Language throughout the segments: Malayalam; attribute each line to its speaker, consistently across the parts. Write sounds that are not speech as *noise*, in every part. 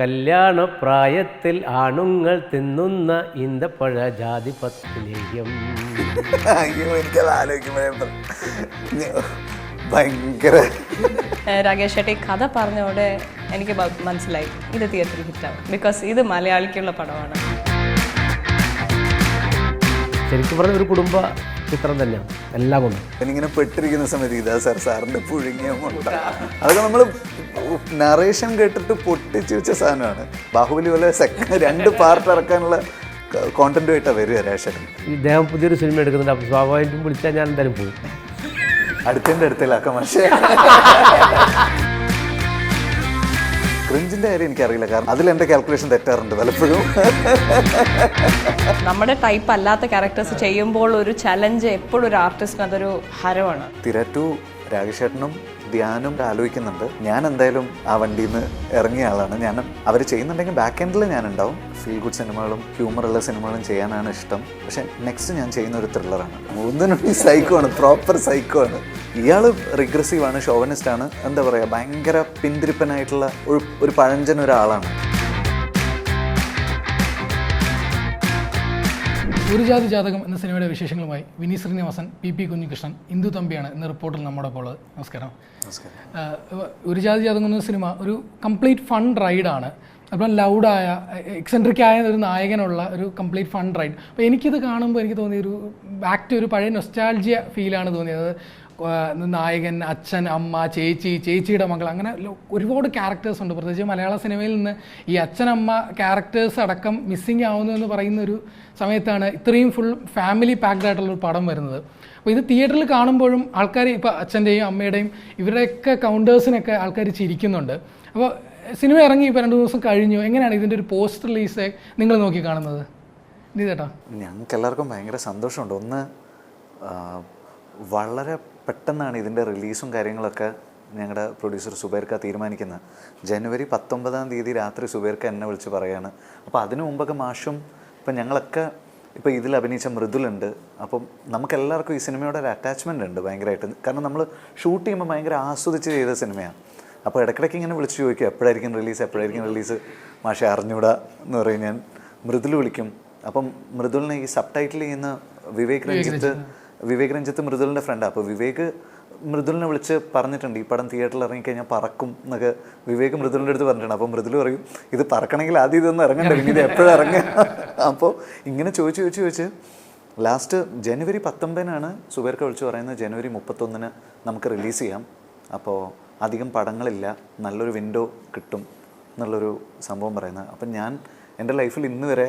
Speaker 1: കല്യാണ പ്രായത്തിൽ ആണുങ്ങൾ തിന്നുന്ന ഇന്തപ്പഴ ജാതി
Speaker 2: പത്തിലേയും എനിക്കത് ആലോചിക്കുമ്പോഴേ ഭ- ഭയങ്കര
Speaker 3: രാകേഷ് ചേട്ടി കഥ പറഞ്ഞോടെ എനിക്ക് മനസ്സിലായി. ഇത് തിയേറ്ററിൽ ഹിറ്റാവും. ബിക്കോസ് ഇത് മലയാളിക്കുള്ള പടമാണ്.
Speaker 1: ശരിക്കും പറഞ്ഞ ഒരു കുടുംബ ചിത്രം തന്നെയാണ് എല്ലാം കൊണ്ടും
Speaker 2: ഞാനിങ്ങനെ പെട്ടിരിക്കുന്ന സമയത്ത് ഇതാ സാർ സാറിന്റെ പുഴുങ്ങിയ മുട്ട. അതൊക്കെ നമ്മൾ നറേഷൻ കേട്ടിട്ട് പൊട്ടിച്ചു വെച്ച സാധനമാണ്. ബാഹുബലി പോലെ സെക്കൻഡ് രണ്ട് പാർട്ട് ഇറക്കാനുള്ള കോണ്ടന്റുമായിട്ടാണ് വരിക രേഷൻ
Speaker 1: ഇദ്ദേഹം പുതിയൊരു സിനിമ എടുക്കുന്നുണ്ട്. അപ്പോൾ സ്വാഭാവികമായിട്ടും വിളിച്ചാൽ ഞാൻ എന്തായാലും പോകും
Speaker 2: അടുത്തതിന്റെ അടുത്തിലാക്കാം പക്ഷേ. ക്രിഞ്ചിന്റെ കാര്യം എനിക്കറിയില്ല. കാരണം അതിൽ എന്റെ കാൽക്കുലേഷൻ തെറ്റാറുണ്ട്. പലപ്പോഴും
Speaker 3: നമ്മുടെ ടൈപ്പ് അല്ലാത്ത ക്യാരക്ടേഴ്സ് ചെയ്യുമ്പോൾ ഒരു ചലഞ്ച് എപ്പോഴും ഒരു ആർട്ടിസ്റ്റിന് അതൊരു ഹരമാണ്.
Speaker 2: തിരറ്റു രാഗേഷേട്ടനും ധ്യാനും ആലോചിക്കുന്നുണ്ട്. ഞാൻ എന്തായാലും ആ വണ്ടിയിൽ നിന്ന് ഇറങ്ങിയ ആളാണ്. ഞാൻ അവർ ചെയ്യുന്നുണ്ടെങ്കിൽ ബാക്ക് എൻഡിൽ ഞാൻ ഉണ്ടാവും ഫീൽ ഗുഡ് സിനിമകളും ഹ്യൂമറുള്ള സിനിമകളും ചെയ്യാനാണ് ഇഷ്ടം. പക്ഷെ നെക്സ്റ്റ് ഞാൻ ചെയ്യുന്ന ഒരു ത്രില്ലറാണ് മൂന്നിനുള്ളിൽ സൈക്കോ ആണ് പ്രോപ്പർ സൈക്കോ ആണ്. ഇയാൾ റിഗ്രസീവ് ആണ് ഷോവനിസ്റ്റ് ആണ്. എന്താ പറയുക ഭയങ്കര പിന്തിരിപ്പനായിട്ടുള്ള ഒരു ഒരു പഴഞ്ചൻ ഒരാളാണ്.
Speaker 4: ഒരു ജാതി ജാതകം എന്ന സിനിമയുടെ വിശേഷങ്ങളുമായി വിനീത് ശ്രീനിവാസൻ പി പി കുഞ്ഞികൃഷ്ണൻ ഇന്ദു തമ്പിയാണ് ഇന്ന് റിപ്പോർട്ടിൽ നമ്മുടെ ഇപ്പോൾ ഉള്ളത്. നമസ്കാരം. ഒരു ജാതി ജാതകം എന്ന സിനിമ ഒരു കംപ്ലീറ്റ് ഫൺ റൈഡാണ്. അപ്പം ലൗഡായ എക്സെൻട്രിക് ആയ ഒരു നായകനുള്ള ഒരു കംപ്ലീറ്റ് ഫൺ റൈഡ്. അപ്പോൾ എനിക്കിത് കാണുമ്പോൾ എനിക്ക് തോന്നിയ ഒരു ബാക്ക് ടു ഒരു പഴയ നൊസ്റ്റാൾജിയ ഫീലാണ് തോന്നിയത്. നായകൻ അച്ഛൻ അമ്മ ചേച്ചി ചേച്ചിയുടെ മകൾ അങ്ങനെ ഒരുപാട് ക്യാരക്ടേഴ്സ് ഉണ്ട്. പ്രത്യേകിച്ച് മലയാള സിനിമയിൽ നിന്ന് ഈ അച്ഛനമ്മ ക്യാരക്ടേഴ്സ് അടക്കം മിസ്സിങ് ആവുന്നു എന്ന് പറയുന്ന ഒരു സമയത്താണ് ഇത്രയും ഫുൾ ഫാമിലി പാക്ഡ് ആയിട്ടുള്ള ഒരു പടം വരുന്നത്. അപ്പോൾ ഇത് തിയേറ്ററിൽ കാണുമ്പോഴും ആൾക്കാർ ഇപ്പോൾ അച്ഛന്റെയും അമ്മയുടെയും ഇവരുടെയൊക്കെ കൗണ്ടേഴ്സിനൊക്കെ ആൾക്കാർ ചിരിക്കുന്നുണ്ട്. അപ്പോൾ സിനിമ ഇറങ്ങി ഇപ്പോൾ രണ്ട് ദിവസം കഴിഞ്ഞു. എങ്ങനെയാണ് ഇതിന്റെ ഒരു പോസ്റ്റ് റിലീസ് നിങ്ങൾ നോക്കി കാണുന്നത്? നീ ചേട്ടാ
Speaker 2: ഞങ്ങൾക്ക് എല്ലാവർക്കും ഭയങ്കര സന്തോഷമുണ്ട്. ഒന്ന് വളരെ പെട്ടെന്നാണ് ഇതിന്റെ റിലീസും കാര്യങ്ങളൊക്കെ ഞങ്ങളുടെ പ്രൊഡ്യൂസർ സുബേർക്ക തീരുമാനിക്കുന്നത്. ജനുവരി പത്തൊമ്പതാം തീയതി രാത്രി സുബേർക്ക എന്നെ വിളിച്ച് പറയാണ്. അപ്പോൾ അതിനു മുമ്പൊക്കെ മാഷും ഇപ്പം ഞങ്ങളൊക്കെ ഇപ്പോൾ ഇതിൽ അഭിനയിച്ച മൃദുലുണ്ട്. അപ്പം നമുക്ക് എല്ലാവർക്കും ഈ സിനിമയോട് ഒരു അറ്റാച്ച്മെന്റ് ഉണ്ട് ഭയങ്കരമായിട്ട് കാരണം നമ്മൾ ഷൂട്ട് ചെയ്യുമ്പോൾ ഭയങ്കര ആസ്വദിച്ച് ചെയ്ത സിനിമയാണ്. അപ്പോൾ ഇടയ്ക്കിടയ്ക്ക് ഇങ്ങനെ വിളിച്ച് ചോദിക്കും എപ്പോഴായിരിക്കും റിലീസ് എപ്പോഴായിരിക്കും റിലീസ്? മാഷെ അറിഞ്ഞൂടാ എന്ന് പറയും ഞാൻ. മൃദുൽ വിളിക്കും. അപ്പം മൃദുലിനെ ഈ സബ് ടൈറ്റിൽ ചെയ്യുന്ന വിവേക് രഞ്ജിത്ത്. വിവേക് രഞ്ജിത്ത് മൃദുലിന്റെ ഫ്രണ്ടാണ് അപ്പോൾ വിവേക് മൃദുലിനെ വിളിച്ച് പറഞ്ഞിട്ടുണ്ട് ഈ പടം തിയേറ്ററിൽ ഇറങ്ങിക്കഴിഞ്ഞാൽ പറക്കും എന്നൊക്കെ വിവേക് മൃദുലിന്റെ അടുത്ത് പറഞ്ഞിട്ടുണ്ട്. അപ്പോൾ മൃദുൽ പറയും ഇത് പറക്കണമെങ്കിൽ ആദ്യം ഇതൊന്നും ഇറങ്ങണ്ട ഇത് എപ്പോഴും ഇറങ്ങുക. *laughs* അപ്പോൾ ഇങ്ങനെ ചോദിച്ച് ചോദിച്ച് ചോദിച്ച് ലാസ്റ്റ് ജനുവരി പത്തൊമ്പതിനാണ് സുബേർക്ക വിളിച്ച് പറയുന്നത് ജനുവരി മുപ്പത്തൊന്നിന് നമുക്ക് റിലീസ് ചെയ്യാം. അപ്പോൾ അധികം പടങ്ങളില്ല നല്ലൊരു വിൻഡോ കിട്ടും എന്നുള്ളൊരു സംഭവം പറയുന്നത്. അപ്പം ഞാൻ എന്റെ ലൈഫിൽ ഇന്ന് വരെ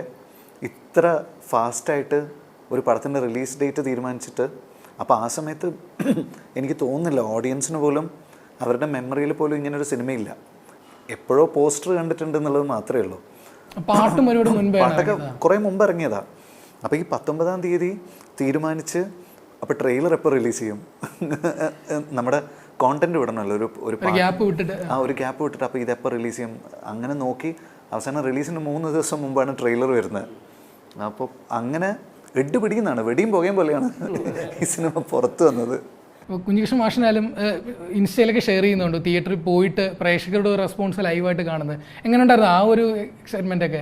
Speaker 2: ഇത്ര ഫാസ്റ്റായിട്ട് ഒരു പടത്തിന്റെ റിലീസ് ഡേറ്റ് തീരുമാനിച്ചിട്ട് അപ്പോൾ ആ സമയത്ത് എനിക്ക് തോന്നുന്നില്ല ഓഡിയൻസിന് പോലും അവരുടെ മെമ്മറിയിൽ പോലും ഇങ്ങനൊരു സിനിമയില്ല. എപ്പോഴോ പോസ്റ്റർ കണ്ടിട്ടുണ്ട് എന്നുള്ളത് മാത്രമേ ഉള്ളൂ.
Speaker 4: പാട്ടും ഒരുപാട് മുൻപേ
Speaker 2: പാട്ടൊക്കെ കുറേ മുമ്പ് ഇറങ്ങിയതാ. അപ്പോൾ ഈ പത്തൊമ്പതാം തീയതി തീരുമാനിച്ച് അപ്പോൾ ട്രെയിലർ എപ്പോൾ റിലീസ് ചെയ്യും? നമ്മുടെ കോണ്ടന്റ് വിടണമല്ലോ. ഒരു ഒരു
Speaker 4: ഗ്യാപ്പ് വിട്ടിട്ട്.
Speaker 2: ആ ഒരു ഗ്യാപ്പ് വിട്ടിട്ട് അപ്പോൾ ഇതെപ്പോൾ റിലീസ് ചെയ്യും? അങ്ങനെ നോക്കി അവസാനം റിലീസിന് മൂന്ന് ദിവസം മുമ്പാണ് ട്രെയിലർ വരുന്നത്. അപ്പോൾ അങ്ങനെ എഡ് പിടിക്കുന്നതാണ് വെടിയും പുകയും പോലെയാണ് ഈ സിനിമ പുറത്തു വന്നത്.
Speaker 4: കുഞ്ഞികൃഷ്ണ കുഞ്ഞികൃഷ്ണൻ മാഷിനാലും ഇൻസ്റ്റയിലൊക്കെ ഷെയർ ചെയ്യുന്നുണ്ട് തിയേറ്ററിൽ പോയിട്ട് പ്രേക്ഷകരുടെ റെസ്പോൺസ് ലൈവായിട്ട് കാണുന്നത്. എങ്ങനെ ഉണ്ടായിരുന്നു ആ ഒരു എക്സൈറ്റ്മെന്റ് ഒക്കെ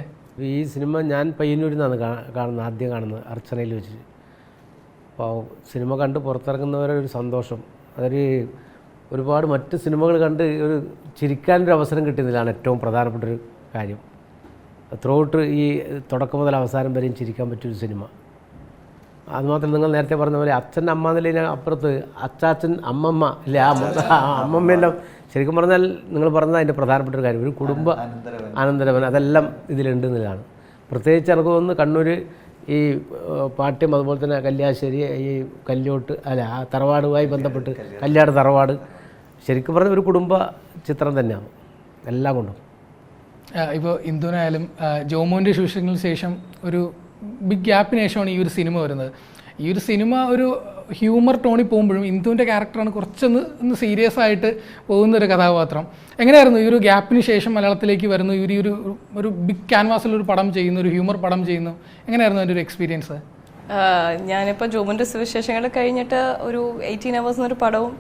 Speaker 1: ഈ സിനിമ ഞാൻ പയ്യന്നൂരിൽ നിന്നാണ് കാണുന്നത് ആദ്യം കാണുന്നത് അർച്ചനയിൽ വെച്ചിട്ട് അപ്പോൾ സിനിമ കണ്ട് പുറത്തിറങ്ങുന്നവരെ ഒരു സന്തോഷം. അതൊരു ഒരുപാട് മറ്റ് സിനിമകൾ കണ്ട് ഒരു ചിരിക്കാനൊരു അവസരം കിട്ടുന്നതിലാണ് ഏറ്റവും പ്രധാനപ്പെട്ട ഒരു കാര്യം. ത്രൂഔട്ട് ഈ തുടക്കം മുതൽ അവസാനം വരെയും ചിരിക്കാൻ പറ്റിയൊരു സിനിമ. അതുമാത്രം നിങ്ങൾ നേരത്തെ പറഞ്ഞ പോലെ അച്ഛൻ അമ്മ എന്നതിന് അപ്പുറത്ത് അച്ചാച്ചൻ അമ്മമ്മ ഇല്ല? അമ്മമ്മയെല്ലാം ശരിക്കും പറഞ്ഞാൽ നിങ്ങൾ പറഞ്ഞത് അതിന്റെ പ്രധാനപ്പെട്ട ഒരു കാര്യം. ഒരു കുടുംബ അനന്തരവൻ. അതെല്ലാം ഇതിലുണ്ട് എന്നുള്ളതാണ്. പ്രത്യേകിച്ച് എനിക്ക് തോന്നുന്നു കണ്ണൂർ ഈ പാട്ട്യം പാട്യം അതുപോലെ തന്നെ കല്യാശ്ശേരി ഈ കല്യോട്ട് അല്ല ആ തറവാടുമായി ബന്ധപ്പെട്ട് കല്യാട് തറവാട്. ശരിക്കും പറഞ്ഞ ഒരു കുടുംബ ചിത്രം തന്നെയാണ്. എല്ലാം കൊണ്ടും.
Speaker 4: ഇപ്പോൾ ഇന്ദുനായാലും ജോമോന്റെ ശൂഷങ്ങൾക്ക് ശേഷം ഒരു ബിഗ് ഗ്യാപ്പിന് ശേഷമാണ് ഈ ഒരു സിനിമ വരുന്നത്. ഈ ഒരു സിനിമ ഒരു ഹ്യൂമർ ടോണിൽ പോകുമ്പോഴും ഇന്ദുവിന്റെ ക്യാരക്ടറാണ് കുറച്ചൊന്ന് ഒന്ന് സീരിയസ് ആയിട്ട് പോകുന്ന ഒരു കഥാപാത്രം. എങ്ങനെയായിരുന്നു ഈ ഒരു ഗ്യാപ്പിന് ശേഷം മലയാളത്തിലേക്ക് വരുന്നു? ഈ ഒരു- ഒരു ബിഗ് ക്യാൻവാസിൽ ഒരു പടം ചെയ്യുന്നു ഒരു ഹ്യൂമർ പടം ചെയ്യുന്നു. എങ്ങനെയായിരുന്നു അതിന്റെ ഒരു എക്സ്പീരിയൻസ്
Speaker 3: ഞാനിപ്പോൾ ജോബിന്റെ സുവിശേഷങ്ങൾ കഴിഞ്ഞിട്ട് ഒരു എയ്റ്റീൻ അവേഴ്സ് എന്നൊരു പടവും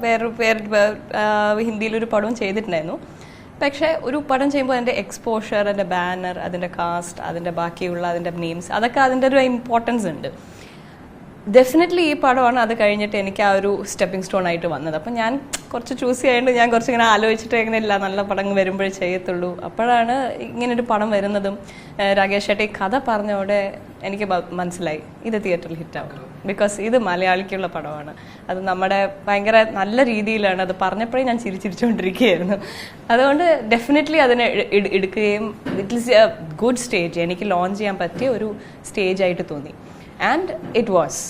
Speaker 3: വേറെ വേറെ ഹിന്ദിയിലൊരു പടവും ചെയ്തിട്ടുണ്ടായിരുന്നു. പക്ഷേ ഒരു പടം ചെയ്യുമ്പോൾ അതിന്റെ എക്സ്പോഷർ അതിന്റെ ബാനർ അതിന്റെ കാസ്റ്റ് അതിന്റെ ബാക്കിയുള്ള അതിന്റെ നെയിംസ് അതൊക്കെ അതിന്റെ ഒരു ഇമ്പോർട്ടൻസ് ഉണ്ട്. ഡെഫിനറ്റ്ലി ഈ പടമാണ് അത് കഴിഞ്ഞിട്ട് എനിക്ക് ആ ഒരു സ്റ്റെപ്പിംഗ് സ്റ്റോൺ ആയിട്ട് വന്നത്. അപ്പം ഞാൻ കുറച്ച് ചൂസ് ചെയ്യാണ്ട് ഞാൻ കുറച്ച് ഇങ്ങനെ ആലോചിച്ചിട്ട് ഇല്ല നല്ല പടം വരുമ്പോഴേ ചെയ്യത്തുള്ളൂ. അപ്പോഴാണ് ഇങ്ങനൊരു പടം വരുന്നതും രാകേഷ് ചേട്ടി കഥ പറഞ്ഞോടെ എനിക്ക് മനസ്സിലായി. ഇത് തിയേറ്ററിൽ ഹിറ്റാവും ബിക്കോസ് ഇത് മലയാളിക്കുള്ള പടമാണ്. അത് നമ്മുടെ ഭയങ്കര നല്ല രീതിയിലാണ്. അത് പറഞ്ഞപ്പോഴേ ഞാൻ ചിരിച്ചിരിച്ചുകൊണ്ടിരിക്കുകയായിരുന്നു അതുകൊണ്ട് ഡെഫിനറ്റ്ലി അതിനെ എടുക്കുകയും it is a good stage എനിക്ക് ലോഞ്ച് ചെയ്യാൻ പറ്റിയ ഒരു സ്റ്റേജ് ആയിട്ട് തോന്നി. ആൻഡ് ഇറ്റ് വാസ്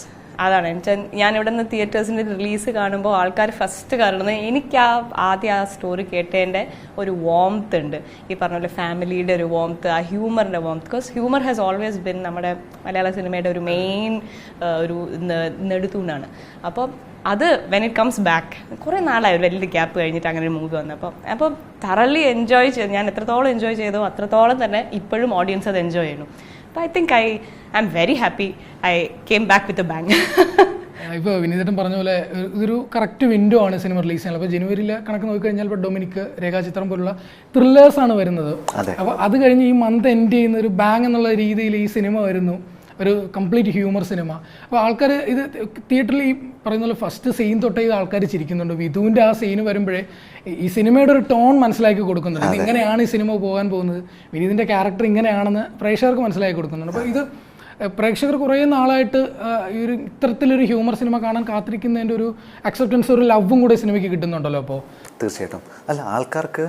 Speaker 3: അതാണ്. എന്നുവെച്ചാൽ ഞാൻ ഇവിടെ നിന്ന് തിയേറ്റേഴ്സിന്റെ റിലീസ് കാണുമ്പോൾ ആൾക്കാർ ഫസ്റ്റ് കാണുന്നത് എനിക്ക് ആ ആദ്യം ആ സ്റ്റോറി കേട്ടതിന്റെ ഒരു വോംത്ത് ഉണ്ട്. ഈ പറഞ്ഞ പോലെ ഫാമിലിയുടെ ഒരു വോംത്ത് ആ ഹ്യൂമറിന്റെ warmth because humour has always been നമ്മുടെ മലയാള സിനിമയുടെ ഒരു മെയിൻ ഒരു നെടുത്തൂണാണ്. അപ്പോൾ അത് വെൻ ഇറ്റ് കംസ് ബാക്ക് കുറേ നാളായി വലിയ ഗ്യാപ്പ് കഴിഞ്ഞിട്ട് അങ്ങനെ ഒരു മൂവി വന്നു. അപ്പോൾ അപ്പോൾ തറലി എൻജോയ് ചെയ്ത്. ഞാൻ എത്രത്തോളം എൻജോയ് ചെയ്തോ അത്രത്തോളം തന്നെ ഇപ്പോഴും ഓഡിയൻസ് അത് എൻജോയ് ചെയ്യുന്നു. അപ്പോൾ I think I I am very happy I came back with a bank
Speaker 4: ഇപ്പോൾ വിനീതേട്ടൻ പറഞ്ഞ പോലെ ഇതൊരു കറക്റ്റ് വിൻഡോ ആണ് സിനിമ റിലീസ് ചെയ്യാൻ. അപ്പോൾ ജനുവരിയിലെ കണക്ക് നോക്കിക്കഴിഞ്ഞാൽ ഇപ്പോൾ ഡൊമിനിക്ക് രേഖാചിത്രം പോലുള്ള ത്രില്ലേഴ്സ് ആണ് വരുന്നത്. അപ്പോൾ അത് കഴിഞ്ഞ് ഈ മന്ത് എൻഡ് ചെയ്യുന്ന ഒരു ബാങ് എന്നുള്ള രീതിയിൽ ഈ സിനിമ വരുന്നു. ഒരു കംപ്ലീറ്റ് ഹ്യൂമർ സിനിമ. അപ്പോൾ ആൾക്കാർ ഇത് തിയേറ്ററിൽ ഈ പറയുന്ന പോലെ ഫസ്റ്റ് സീൻ തൊട്ടേ ഇത് ആൾക്കാർ ചിരിക്കുന്നുണ്ട്. വിധുവിന്റെ ആ സീന് വരുമ്പോഴേ ഈ- സിനിമയുടെ ഒരു ടോൺ മനസ്സിലാക്കി കൊടുക്കുന്നുണ്ട്. ഇത് ഇങ്ങനെയാണ് ഈ സിനിമ പോകാൻ പോകുന്നത്. വിനീതിന്റെ ക്യാരക്ടർ ഇങ്ങനെയാണെന്ന് പ്രേക്ഷകർക്ക് മനസ്സിലാക്കി കൊടുക്കുന്നുണ്ട്. അപ്പോൾ ഇത് പ്രേക്ഷകർ കുറേ നാളായിട്ട് ഈ ഒരു ഇത്തരത്തിലൊരു ഹ്യൂമർ സിനിമ കാണാൻ കാത്തിരിക്കുന്നതിന്റെ ഒരു അക്സെപ്റ്റൻസ് ഒരു ലവും കൂടെ സിനിമയ്ക്ക് കിട്ടുന്നുണ്ടല്ലോ അപ്പോൾ
Speaker 2: തീർച്ചയായിട്ടും. അല്ല ആൾക്കാർക്ക്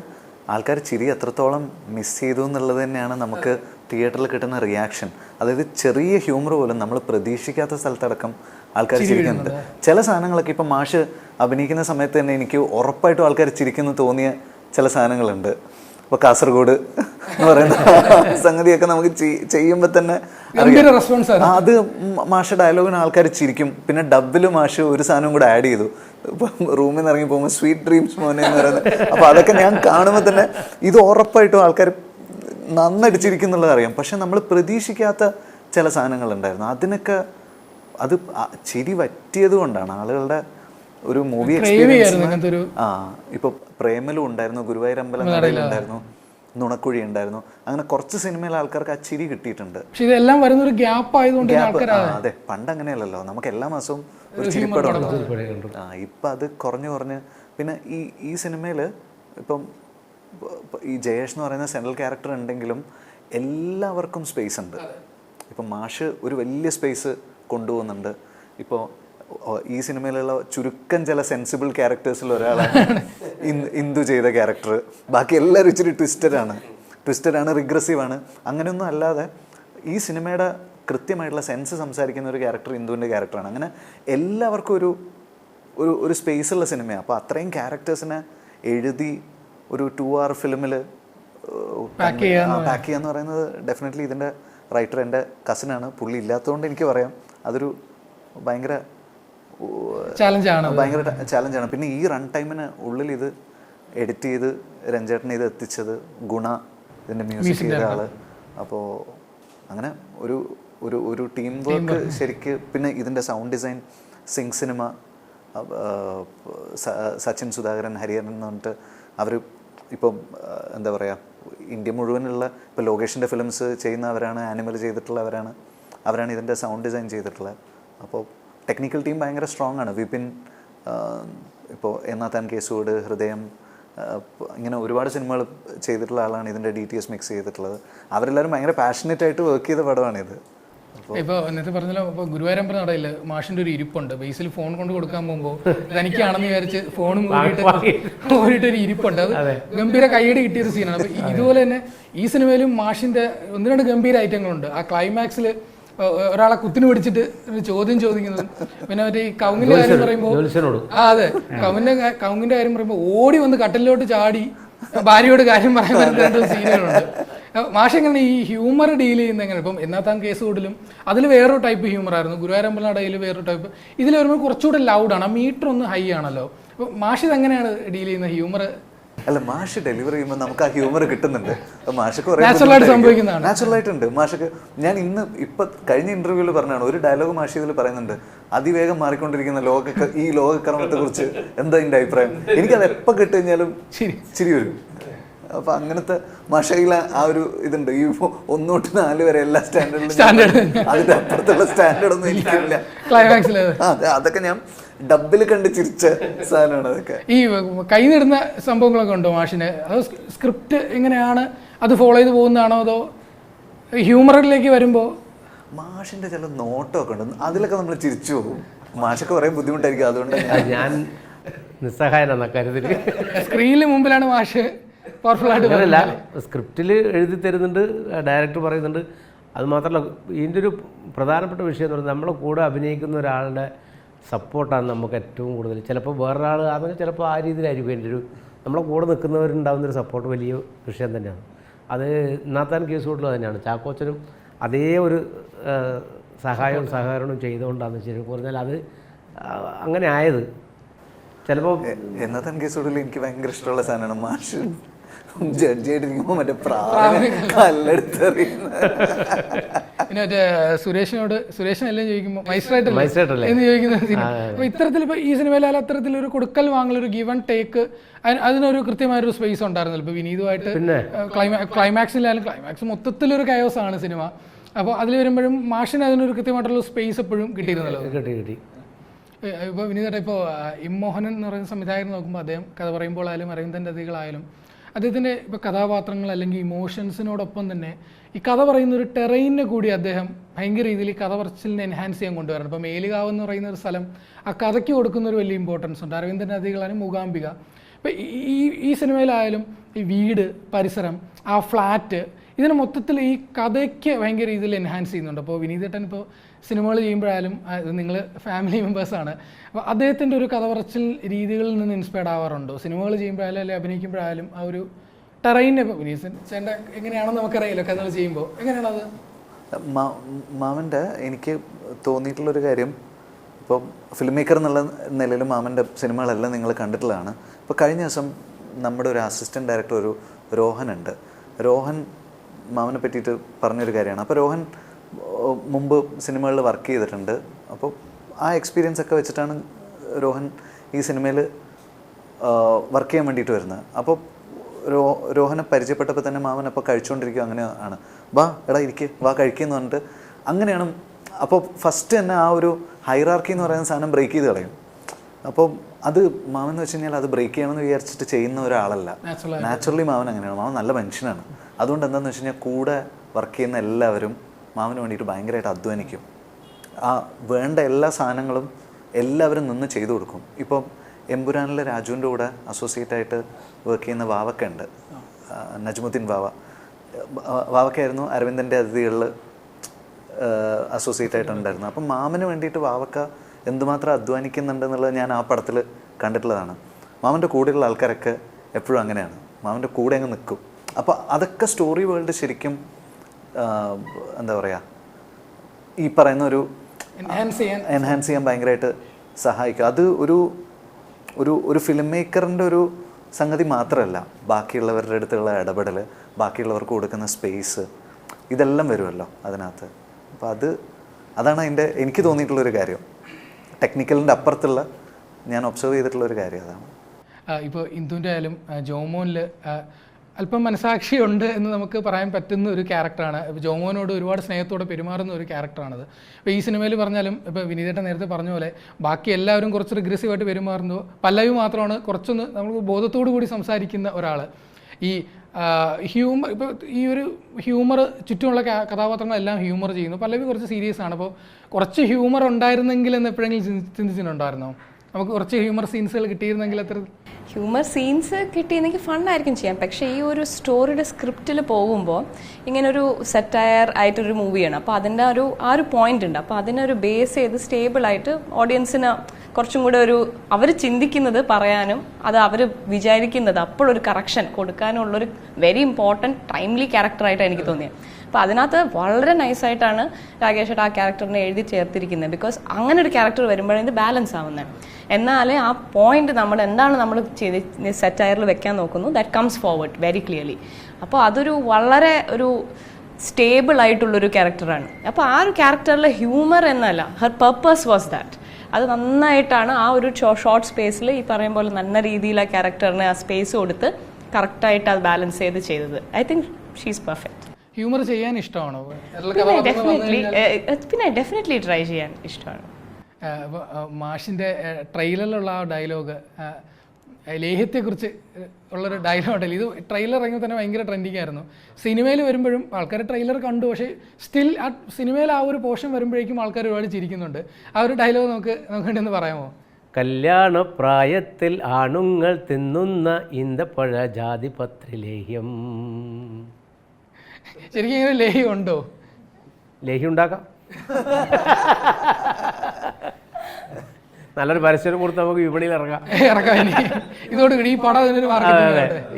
Speaker 2: ആൾക്കാർ ചിരി എത്രത്തോളം മിസ് ചെയ്തു എന്നുള്ളത് തന്നെയാണ് നമുക്ക് തിയേറ്ററിൽ കിട്ടുന്ന റിയാക്ഷൻ അതായത് ചെറിയ ഹ്യൂമർ പോലും നമ്മൾ പ്രതീക്ഷിക്കാത്ത സ്ഥലത്തടക്കം ആൾക്കാർ ചിരിക്കുന്നുണ്ട്. ചില സാധനങ്ങളൊക്കെ ഇപ്പം മാഷ് അഭിനയിക്കുന്ന സമയത്ത് തന്നെ എനിക്ക് ഉറപ്പായിട്ടും ആൾക്കാർ ചിരിക്കുന്നു തോന്നിയ ചില സാധനങ്ങളുണ്ട്. ഇപ്പോൾ കാസർഗോഡ് എന്ന് പറയുന്ന *laughs* സംഗതിയൊക്കെ നമുക്ക് ചെയ്യുമ്പോൾ തന്നെ അത് മാഷ ഡയലോഗിന് ആൾക്കാർ ചിരിക്കും. പിന്നെ ഡബിൽ മാഷ് ഒരു സാധനം കൂടെ ആഡ് ചെയ്തു. ഇപ്പം റൂമിൽ നിന്ന് ഇറങ്ങി പോകുമ്പോൾ സ്വീറ്റ് ഡ്രീംസ് മോനെ എന്ന് പറയുന്നത് അപ്പൊ അതൊക്കെ ഞാൻ കാണുമ്പോൾ തന്നെ ഇത് ഉറപ്പായിട്ടും ആൾക്കാർ നന്നായിട്ട് ചിരിക്കുന്നുള്ളത് അറിയാം. പക്ഷെ നമ്മൾ പ്രതീക്ഷിക്കാത്ത ചില സാധനങ്ങളുണ്ടായിരുന്നു അതിനൊക്കെ അത് ചിരി പറ്റിയത് കൊണ്ടാണ്. ആളുകളുടെ ഒരു മൂവി
Speaker 4: എക്സ്പീരിയൻസ്
Speaker 2: ആ ഇപ്പൊ പ്രേമലും ഉണ്ടായിരുന്നു ഗുരുവായൂരമ്പലം ഉണ്ടായിരുന്നു നുണക്കുഴി ഉണ്ടായിരുന്നു. അങ്ങനെ കുറച്ച് സിനിമയിൽ ആൾക്കാർക്ക് ആ ചിരി കിട്ടിയിട്ടുണ്ട്.
Speaker 4: പക്ഷെ ഇതെല്ലാം വരുന്ന ഒരു ഗ്യാപ്പ് ആയതുകൊണ്ട്
Speaker 2: അതെ. പണ്ട് അങ്ങനെയല്ലല്ലോ. നമുക്ക് എല്ലാ മാസവും ഒരു ചിരിപ്പടം. ആ ഇപ്പം അത് കുറഞ്ഞു കുറഞ്ഞ്. പിന്നെ ഈ ഈ സിനിമയിൽ ഇപ്പം ഇപ്പം ഈ ജയേഷ് എന്ന് പറയുന്ന സെൻട്രൽ ക്യാരക്ടർ ഉണ്ടെങ്കിലും എല്ലാവർക്കും സ്പേസ് ഉണ്ട്. ഇപ്പം മാഷ് ഒരു വലിയ സ്പേസ് കൊണ്ടുപോകുന്നുണ്ട്. ഇപ്പോൾ ഈ സിനിമയിലുള്ള ചുരുക്കം ചില സെൻസിബിൾ ക്യാരക്ടേഴ്സിൽ ഒരാളാണ് *laughs* ഇന്ദു ചെയ്ത ക്യാരക്ടർ ബാക്കി എല്ലാവരും ഇച്ചിരി ട്വിസ്റ്റഡാണ് ട്വിസ്റ്റഡാണ് റിഗ്രസീവാണ് അങ്ങനെയൊന്നും അല്ലാതെ ഈ സിനിമയുടെ കൃത്യമായിട്ടുള്ള സെൻസ് സംസാരിക്കുന്ന ഒരു ക്യാരക്ടർ ഇന്ദുവിന്റെ ക്യാരക്ടറാണ് അങ്ങനെ എല്ലാവർക്കും ഒരു ഒരു ഒരു സ്പേസുള്ള സിനിമയാണ് അപ്പോൾ അത്രയും ക്യാരക്ടേഴ്സിനെ എഴുതി ഒരു ടു അവർ ഫിലിമിൽ പാക്ക് ചെയ്യുക എന്ന് പറയുന്നത്. ഡെഫിനറ്റ്ലി ഇതിന്റെ റൈറ്റർ എന്റെ കസിനാണ് പുള്ളി ഇല്ലാത്തതുകൊണ്ട് എനിക്ക് പറയാം. അതൊരു ഭയങ്കര
Speaker 4: ചാലഞ്ചാണ്
Speaker 2: ഭയങ്കര ചാലഞ്ചാണ് പിന്നെ ഈ റൺ ടൈമിന് ഉള്ളിൽ ഇത് എഡിറ്റ് ചെയ്ത് രഞ്ജേട്ടനെ ഇത് എത്തിച്ചത് ഗുണ ഇതിന്റെ മ്യൂസിക് ചെയ്ത ആൾ. അപ്പോൾ അങ്ങനെ ഒരു ഒരു ഒരു ടീം വർക്ക് ശരിക്ക് പിന്നെ ഇതിന്റെ സൗണ്ട് ഡിസൈൻ സിംഗ് സിനിമ സച്ചിൻ സുധാകരൻ ഹരിഹരൻ എന്ന് പറഞ്ഞിട്ട് അവർ ഇപ്പം എന്താ പറയുക ഇന്ത്യ മുഴുവനുള്ള ഇപ്പോൾ ലോകേഷിന്റെ ഫിലിംസ് ചെയ്യുന്നവരാണ് ആനിമൽ ചെയ്തിട്ടുള്ളവരാണ്. അവരാണ് ഇതിന്റെ സൗണ്ട് ഡിസൈൻ ചെയ്തിട്ടുള്ളത്. അപ്പോൾ ടെക്നിക്കൽ ടീം ഭയങ്കര സ്ട്രോങ് ആണ്. വിപിൻ ഇപ്പോൾ എന്നാത്താൻ കേസുകോട് ഹൃദയം ഇങ്ങനെ ഒരുപാട് സിനിമകൾ ചെയ്തിട്ടുള്ള ആളാണ് ഇതിന്റെ ഡി ടി എസ് മിക്സ് ചെയ്തിട്ടുള്ളത്. അവരെല്ലാവരും ഭയങ്കര പാഷനേറ്റ് ആയിട്ട് വർക്ക് ചെയ്ത പടമാണിത്.
Speaker 4: ഇപ്പോൾ നേരത്തെ പറഞ്ഞല്ലോ ഇപ്പോൾ ഗുരുവായൂരമ്പല നടയില്ല മാഷിന്റെ ഒരു ഇരിപ്പുണ്ട്. ബേസിൽ ഫോൺ കൊണ്ട് കൊടുക്കാൻ പോകുമ്പോൾ തനിക്കാണെന്ന് വിചാരിച്ച് ഫോണും മൂടിയിട്ട് മൂടിയിട്ട് ഒരു ഇരിപ്പുണ്ട്. അത് ഗംഭീര കൈയടി കിട്ടിയ ഒരു സീനാണ് അപ്പോൾ ഇതുപോലെ തന്നെ ഈ സിനിമയിലും മാഷിന്റെ ഒന്ന് രണ്ട് ഗംഭീര ഐറ്റങ്ങളുണ്ട്. ആ ക്ലൈമാക്സിൽ ഒരാളെ കുത്തിന് പിടിച്ചിട്ട് ഒരു ചോദ്യം ചോദിക്കുന്നത്. പിന്നെ മറ്റേ ഈ കൗങ്ങിന്റെ കാര്യം പറയുമ്പോൾ ആ അതെ. കൗങ്ങിന്റെ കൗങ്ങിന്റെ കാര്യം പറയുമ്പോൾ ഓടി വന്ന് കട്ടലിലോട്ട് ചാടി ഭാര്യയോട് കാര്യം പറയാൻ സീനുകളുണ്ട്. മാഷ എങ്ങനെ ഈ ഹ്യൂമർ ഡീൽ ചെയ്യുന്ന എങ്ങനെ? ഇപ്പം എന്നാത്താൻ കേസ് കൂടുതലും അതിൽ വേറൊരു ടൈപ്പ് ഹ്യൂമർ ആയിരുന്നു. ഗുരുവായൂരമ്പലടയിൽ വേറൊരു ടൈപ്പ് ഇതിൽ വരുമ്പോൾ കുറച്ചുകൂടെ ലൗഡാണ് ആ മീറ്റർ ഒന്ന് ഹൈ ആണല്ലോ. അപ്പം മാഷ് ഇത് എങ്ങനെയാണ് ഡീൽ ചെയ്യുന്ന ഹ്യൂമർ
Speaker 2: അല്ല മാഷ് ഡെലിവറി ചെയ്യുമ്പോൾ നമുക്ക് ആ ഹ്യൂമർ കിട്ടുന്നുണ്ട്. മാഷക്ക് ആയിട്ടുണ്ട്. മാഷക്ക് ഞാൻ ഇന്ന് ഇപ്പൊ കഴിഞ്ഞ ഇന്റർവ്യൂവിൽ പറഞ്ഞാണ് ഒരു ഡയലോഗ് മാഷ് ഇതിൽ പറയുന്നുണ്ട്. അതിവേഗം മാറിക്കൊണ്ടിരിക്കുന്ന ലോക ഈ ലോകക്രമത്തെ കുറിച്ച് എന്താ എന്റെ അഭിപ്രായം? എനിക്കത് എപ്പോൾ കിട്ടുകഴിഞ്ഞാലും
Speaker 4: ശരി.
Speaker 2: ചിരി വരും. അപ്പൊ അങ്ങനത്തെ മഷയില ആ ഒരു ഇതുണ്ട്. ഈ ഒന്ന് തൊട്ട് നാല് വരെ എല്ലാ സ്റ്റാൻഡേർഡിലും
Speaker 4: സ്റ്റാൻഡേർഡ്
Speaker 2: അതിന്റെ അപ്പുറത്തുള്ള സ്റ്റാൻഡേർഡ് ഒന്നും എനിക്കില്ല അതെ, അതൊക്കെ ഞാൻ ഡബിൽ കണ്ട് ചിരിച്ച സാധനമാണ് അതൊക്കെ.
Speaker 4: ഈ കൈ നിടുന്ന സംഭവങ്ങളൊക്കെ ഉണ്ടോ മാഷിന്? അതോ സ്ക്രിപ്റ്റ് എങ്ങനെയാണ്? അത് ഫോളോ ചെയ്ത് പോകുന്നതാണോ അതോ ഹ്യൂമറിലേക്ക് വരുമ്പോൾ
Speaker 2: മാഷിന്റെ ചില നോട്ടമൊക്കെ ഉണ്ട്. അതിലൊക്കെ നമ്മൾ ചിരിച്ചു പോകും. മാഷൊക്കെ കുറേ ബുദ്ധിമുട്ടായിരിക്കും. അതുകൊണ്ട് ഞാൻ
Speaker 1: ഞാൻ നിസ്സഹായനാണ് അക്കാര്യത്തിൽ
Speaker 4: സ്ക്രീനിന് മുമ്പിലാണ് മാഷ് പവർഫുൾ ആയിട്ട്
Speaker 1: അങ്ങനെയല്ല സ്ക്രിപ്റ്റിൽ എഴുതി തരുന്നുണ്ട് ഡയറക്ടർ പറയുന്നുണ്ട്. അത് മാത്രമല്ല ഇതിന്റെ ഒരു പ്രധാനപ്പെട്ട വിഷയം എന്ന് പറയുന്നത് നമ്മളെ കൂടെ അഭിനയിക്കുന്ന ഒരാളുടെ സപ്പോർട്ടാണ് നമുക്ക് ഏറ്റവും കൂടുതൽ. ചിലപ്പോൾ വേറൊരാൾ അതൊക്കെ ചിലപ്പോൾ ആ രീതിയിലായിരിക്കും എന്റെ ഒരു നമ്മളെ കൂടെ നിൽക്കുന്നവരുണ്ടാകുന്ന ഒരു സപ്പോർട്ട് വലിയ വിഷയം തന്നെയാണ്. അത് നാത്താൻ കേസ് കൂടുതൽ തന്നെയാണ്. ചാക്കോച്ചനും അതേ ഒരു സഹായവും സഹകരണവും ചെയ്തുകൊണ്ടാണ് ശരിക്കും പറഞ്ഞാൽ അത് അങ്ങനെ ആയത്. ചിലപ്പോൾ
Speaker 2: എന്നത്തെ കേസോടിൽ എനിക്ക് ഭയങ്കര ഇഷ്ടമുള്ള സാധനമാണ്. മാഷ്. ജഡ്ജി ആയിട്ടിരിക്കുമ്പോൾ മറ്റേ പ്രാവിനെ കല്ലെടുത്തെറിയുന്ന.
Speaker 4: പിന്നെ മറ്റേ സുരേഷിനോട് സുരേഷിനെല്ലാം ചോദിക്കുമ്പോൾ? എന്ന് ചോദിക്കുന്ന. അപ്പൊ ഇത്തരത്തിൽ ഇപ്പൊ ഈ സിനിമയിൽ അത്തരത്തിലൊരു കൊടുക്കൽ വാങ്ങൽ ഒരു ഗിവൺ ടേക്ക് അതിനൊരു കൃത്യമായൊരു സ്പേസ് ഉണ്ടായിരുന്നില്ല. ഇപ്പൊ വിനീതുമായിട്ട്? ക്ലൈമാക്സിലായാലും ക്ലൈമാക്സ് മൊത്തത്തിലൊരു കയോസ് ആണ് സിനിമ. അപ്പോൾ അതിൽ വരുമ്പോഴും മാഷിന് അതിനൊരു കൃത്യമായിട്ടുള്ള സ്പേസ് എപ്പോഴും കിട്ടിയിരുന്നല്ലോ.
Speaker 1: കിട്ടി കിട്ടി
Speaker 4: ഇപ്പോൾ വിനീതേട്ട ഇപ്പോൾ ഇമ്മോഹനൻ എന്ന് പറയുന്ന സംവിധായകൻ നോക്കുമ്പോൾ അദ്ദേഹം കഥ പറയുമ്പോൾ ആയാലും അരവിന്ദന്റെ അതികളായാലും അദ്ദേഹത്തിന്റെ ഇപ്പോൾ കഥാപാത്രങ്ങൾ അല്ലെങ്കിൽ ഇമോഷൻസിനോടൊപ്പം തന്നെ ഈ കഥ പറയുന്ന ഒരു ടെറൈനെ കൂടി അദ്ദേഹം ഭയങ്കര രീതിയിൽ കഥ പറച്ചിലിനെ എൻഹാൻസ് ചെയ്യാൻ കൊണ്ടുവരണം ഇപ്പോൾ മേലുകാവ് എന്ന് പറയുന്ന ഒരു സ്ഥലം ആ കഥയ്ക്ക് കൊടുക്കുന്ന ഒരു വലിയ ഇമ്പോർട്ടൻസ് ഉണ്ട്. അരവിന്ദൻ നദികളാണ് മൂകാംബിക. ഇപ്പം ഈ ഈ സിനിമയിലായാലും ഈ വീട് പരിസരം ആ ഫ്ലാറ്റ് ഇതിന് മൊത്തത്തിൽ ഈ കഥയ്ക്ക് ഭയങ്കര രീതിയിൽ എൻഹാൻസ് ചെയ്യുന്നുണ്ട്. അപ്പോൾ വിനീതേട്ടൻ ഇപ്പോൾ സിനിമകൾ ചെയ്യുമ്പോഴായാലും നിങ്ങൾ ഫാമിലി മെമ്പേഴ്സാണ് അപ്പോൾ അദ്ദേഹത്തിന്റെ ഒരു കഥ പറച്ചിൽ രീതികളിൽ നിന്ന് ഇൻസ്പയർഡ് ആവാറുണ്ടോ? സിനിമകൾ ചെയ്യുമ്പോഴായാലും അല്ലെങ്കിൽ അഭിനയിക്കുമ്പോഴായാലും ആ ഒരു ടെറൈനെ ചേട്ടൻ എങ്ങനെയാണെന്ന് നമുക്കറിയാലോ കഥകൾ ചെയ്യുമ്പോൾ എങ്ങനെയാണത്?
Speaker 2: മാമന്റെ എനിക്ക് തോന്നിയിട്ടുള്ളൊരു കാര്യം ഇപ്പം ഫിലിം മേക്കർ എന്നുള്ള നിലയിൽ മാമന്റെ സിനിമകളെല്ലാം നിങ്ങൾ കണ്ടിട്ടുള്ളതാണ്. ഇപ്പോൾ കഴിഞ്ഞ ദിവസം നമ്മുടെ ഒരു അസിസ്റ്റന്റ് ഡയറക്ടർ ഒരു രോഹൻ ഉണ്ട്. രോഹൻ മാമനെ പറ്റിയിട്ട് പറഞ്ഞൊരു കാര്യമാണ്. അപ്പോൾ രോഹൻ മുമ്പ് സിനിമകളിൽ വർക്ക് ചെയ്തിട്ടുണ്ട്. അപ്പോൾ ആ എക്സ്പീരിയൻസ് ഒക്കെ വെച്ചിട്ടാണ് രോഹൻ ഈ സിനിമയിൽ വർക്ക് ചെയ്യാൻ വേണ്ടിയിട്ട് വരുന്നത്. അപ്പോൾ രോ രോഹനെ പരിചയപ്പെട്ടപ്പോൾ തന്നെ മാമൻ അപ്പോൾ കഴിച്ചുകൊണ്ടിരിക്കുക അങ്ങനെ ആണ്. വാ എടാ ഇരിക്കുക വാ കഴിക്കുന്നു പറഞ്ഞിട്ട് അങ്ങനെയാണ്. അപ്പോൾ ഫസ്റ്റ് തന്നെ ആ ഒരു ഹൈറാർക്കി എന്ന് പറയുന്ന സാധനം ബ്രേക്ക് ചെയ്ത് കളയും. അപ്പോൾ അത് മാമൻ എന്ന് വെച്ച് കഴിഞ്ഞാൽ അത് ബ്രേക്ക് ചെയ്യണമെന്ന് വിചാരിച്ചിട്ട് ചെയ്യുന്ന ഒരാളല്ല. നാച്ചുറലി മാമൻ അങ്ങനെയാണ്. മാമൻ നല്ല മനുഷ്യനാണ്. അതുകൊണ്ട് എന്താണെന്ന് വെച്ച് കഴിഞ്ഞാൽ കൂടെ വർക്ക് ചെയ്യുന്ന എല്ലാവരും മാമന് വേണ്ടിയിട്ട് ഭയങ്കരമായിട്ട് അധ്വാനിക്കും. ആ വേണ്ട എല്ലാ സാധനങ്ങളും എല്ലാവരും നിന്ന് ചെയ്തു കൊടുക്കും. ഇപ്പം എമ്പുരാനിലെ രാജുവിന്റെ കൂടെ അസോസിയേറ്റ് ആയിട്ട് വർക്ക് ചെയ്യുന്ന വാവക്ക ഉണ്ട്. നജ്മുദ്ദീൻ വാവ. വാവക്കായിരുന്നു അരവിന്ദന്റെ അതിഥികളിൽ അസോസിയേറ്റ് ആയിട്ടുണ്ടായിരുന്നു അപ്പം മാമന് വേണ്ടിയിട്ട് വാവക്ക എന്തുമാത്രം അധ്വാനിക്കുന്നുണ്ടെന്നുള്ളത് ഞാൻ ആ പടത്തിൽ കണ്ടിട്ടുള്ളതാണ്. മാമന്റെ കൂടെയുള്ള ആൾക്കാരൊക്കെ എപ്പോഴും അങ്ങനെയാണ്. മാമന്റെ കൂടെ അങ്ങ് നിൽക്കും. അപ്പോൾ അതൊക്കെ സ്റ്റോറി വേൾഡ് ശരിക്കും എന്താ പറയുക ഈ പറയുന്ന ഒരു
Speaker 4: എൻഹാൻസ് ചെയ്യാൻ
Speaker 2: എൻഹാൻസ് ചെയ്യാൻ ഭയങ്കരമായിട്ട് സഹായിക്കും. അത് ഒരു ഒരു ഒരു ഫിലിം മേക്കറിന്റെ ഒരു സംഗതി മാത്രമല്ല. ബാക്കിയുള്ളവരുടെ അടുത്തുള്ള ഇടപെടൽ ബാക്കിയുള്ളവർക്ക് കൊടുക്കുന്ന സ്പേസ് ഇതെല്ലാം വരുമല്ലോ അതിനകത്ത്. അപ്പോൾ അത് അതാണ് അതിന്റെ എനിക്ക് തോന്നിയിട്ടുള്ളൊരു കാര്യം. ടെക്നിക്കലിന്റെ അപ്പുറത്തുള്ള ഞാൻ ഒബ്സർവ് ചെയ്തിട്ടുള്ള ഒരു കാര്യം അതാണ്.
Speaker 4: ഇപ്പോൾ ഇന്ദുവിന്റെ ആയാലും ജോമോനിൽ അല്പം മനസാക്ഷിയുണ്ട് എന്ന് നമുക്ക് പറയാൻ പറ്റുന്ന ഒരു ക്യാരക്ടറാണ്. ഇപ്പോൾ ജോമോനോട് ഒരുപാട് സ്നേഹത്തോടെ പെരുമാറുന്ന ഒരു ക്യാരക്ടറാണത്. ഇപ്പോൾ ഈ സിനിമയിൽ പറഞ്ഞാലും ഇപ്പോൾ വിനീതേട്ടൻ നേരത്തെ പറഞ്ഞ പോലെ ബാക്കി എല്ലാവരും കുറച്ച് റിഗ്രസീവായിട്ട് പെരുമാറുന്നു. പല്ലവി മാത്രമാണ് കുറച്ചൊന്ന് നമുക്ക് ബോധത്തോടു കൂടി സംസാരിക്കുന്ന ഒരാൾ ഈ ഹ്യൂമർ ഇപ്പോൾ ഈ ഒരു ഹ്യൂമർ ചുറ്റുമുള്ള കഥാപാത്രങ്ങളെല്ലാം ഹ്യൂമർ ചെയ്യുന്നു. പല്ലവി കുറച്ച് സീരിയസ് ആണ്. അപ്പോൾ കുറച്ച് ഹ്യൂമർ ഉണ്ടായിരുന്നെങ്കിൽ എന്ന് എപ്പോഴെങ്കിലും ചിന്തി- ചിന്തിച്ചിട്ടുണ്ടായിരുന്നോ? നമുക്ക് കുറച്ച് ഹ്യൂമർ സീൻസുകൾ കിട്ടിയിരുന്നെങ്കിൽ അത്ര
Speaker 3: ഹ്യൂമർ സീൻസ് കിട്ടിയിരുന്നെങ്കിൽ ഫണ്ണായിരിക്കും ചെയ്യാം പക്ഷേ ഈ ഒരു സ്റ്റോറിയുടെ സ്ക്രിപ്റ്റിൽ പോകുമ്പോൾ ഇങ്ങനെ ഒരു സെറ്റയർ ആയിട്ടൊരു മൂവിയാണ് അപ്പോൾ അതിന്റെ ഒരു ആ ഒരു പോയിന്റ് ഉണ്ട്. അപ്പോൾ അതിനെ ഒരു ബേസ് ചെയ്ത് സ്റ്റേബിൾ ആയിട്ട് ഓഡിയൻസിന് കുറച്ചും കൂടെ ഒരു അവർ ചിന്തിക്കുന്നത് പറയാനും അത് അവർ വിചാരിക്കുന്നത് അപ്പോഴൊരു കറക്ഷൻ കൊടുക്കാനുള്ളൊരു വെരി ഇമ്പോർട്ടന്റ് ടൈംലി ക്യാരക്ടറായിട്ടാണ് എനിക്ക് തോന്നിയത്. അപ്പോൾ അതിനകത്ത് വളരെ നൈസായിട്ടാണ് രാകേഷ് ആ ക്യാരക്ടറിനെ എഴുതി ചേർത്തിരിക്കുന്നത്. ബിക്കോസ് അങ്ങനെ ഒരു ക്യാരക്ടർ വരുമ്പോഴേ ഇത് ബാലൻസ് ആവുന്നത് എന്നാലേ ആ പോയിന്റ് നമ്മൾ എന്താണ് നമ്മൾ ചെയ്ത് സെറ്റയറിൽ വെക്കാൻ നോക്കുന്നു? That comes forward very clearly അപ്പോൾ അതൊരു വളരെ ഒരു സ്റ്റേബിൾ ആയിട്ടുള്ളൊരു ക്യാരക്ടറാണ് അപ്പോൾ ആ ഒരു ക്യാരക്ടറിലെ ഹ്യൂമർ എന്നല്ല ഹർ പർപ്പസ് വാസ് ദാറ്റ് അത് നന്നായിട്ടാണ് ആ ഒരു ഷോർട്ട് സ്പേസിൽ ഈ പറയും പോലെ നല്ല രീതിയിൽ ആ ക്യാരക്ടറിന് ആ സ്പേസ് കൊടുത്ത് കറക്റ്റായിട്ട് അത് ബാലൻസ് ചെയ്ത് ചെയ്തത്. I think she's perfect
Speaker 4: humour ചെയ്യാൻ ഇഷ്ടമാണോ?
Speaker 3: പിന്നെ ഡെഫിനറ്റ്ലി പിന്നെ ഡെഫിനറ്റ്ലി ട്രൈ ചെയ്യാൻ ഇഷ്ടമാണ്.
Speaker 4: മാഷിന്റെ ട്രെയിലറിലുള്ള ആ ഡയലോഗ് ലേഹ്യത്തെക്കുറിച്ച് ഉള്ളൊരു ഡയലോഗ് ഉണ്ടല്ലോ ഇത് ട്രെയിലർ ഇറങ്ങി തന്നെ ഭയങ്കര ട്രെൻഡിങ് ആയിരുന്നു. സിനിമയിൽ വരുമ്പോഴും ആൾക്കാർ ട്രെയിലർ കണ്ടു പക്ഷേ സ്റ്റിൽ ആ സിനിമയിൽ ആ ഒരു പോർഷൻ വരുമ്പോഴേക്കും ആൾക്കാർ ഒരുപാട് ചിരിക്കുന്നുണ്ട്. ആ ഒരു ഡയലോഗ് നമുക്ക് നമുക്ക് വേണ്ടി ഒന്ന് പറയാമോ?
Speaker 1: കല്യാണ പ്രായത്തിൽ ആണുങ്ങൾ തിന്നുന്ന ഈന്തപ്പഴ ജാതിപത്രിലേഹ്യം
Speaker 4: ശരിക്കും ഇങ്ങനെ ലേഹി ഉണ്ടോ?
Speaker 1: ലേഹി ഉണ്ടാക്കാം. നല്ലൊരു പരസ്യം കൊടുത്ത് നമുക്ക് വിപണിയിൽ ഇറങ്ങാം.
Speaker 4: ഇറങ്ങാം ഇനി. ഇതോടുകൂടി ഈ പടം.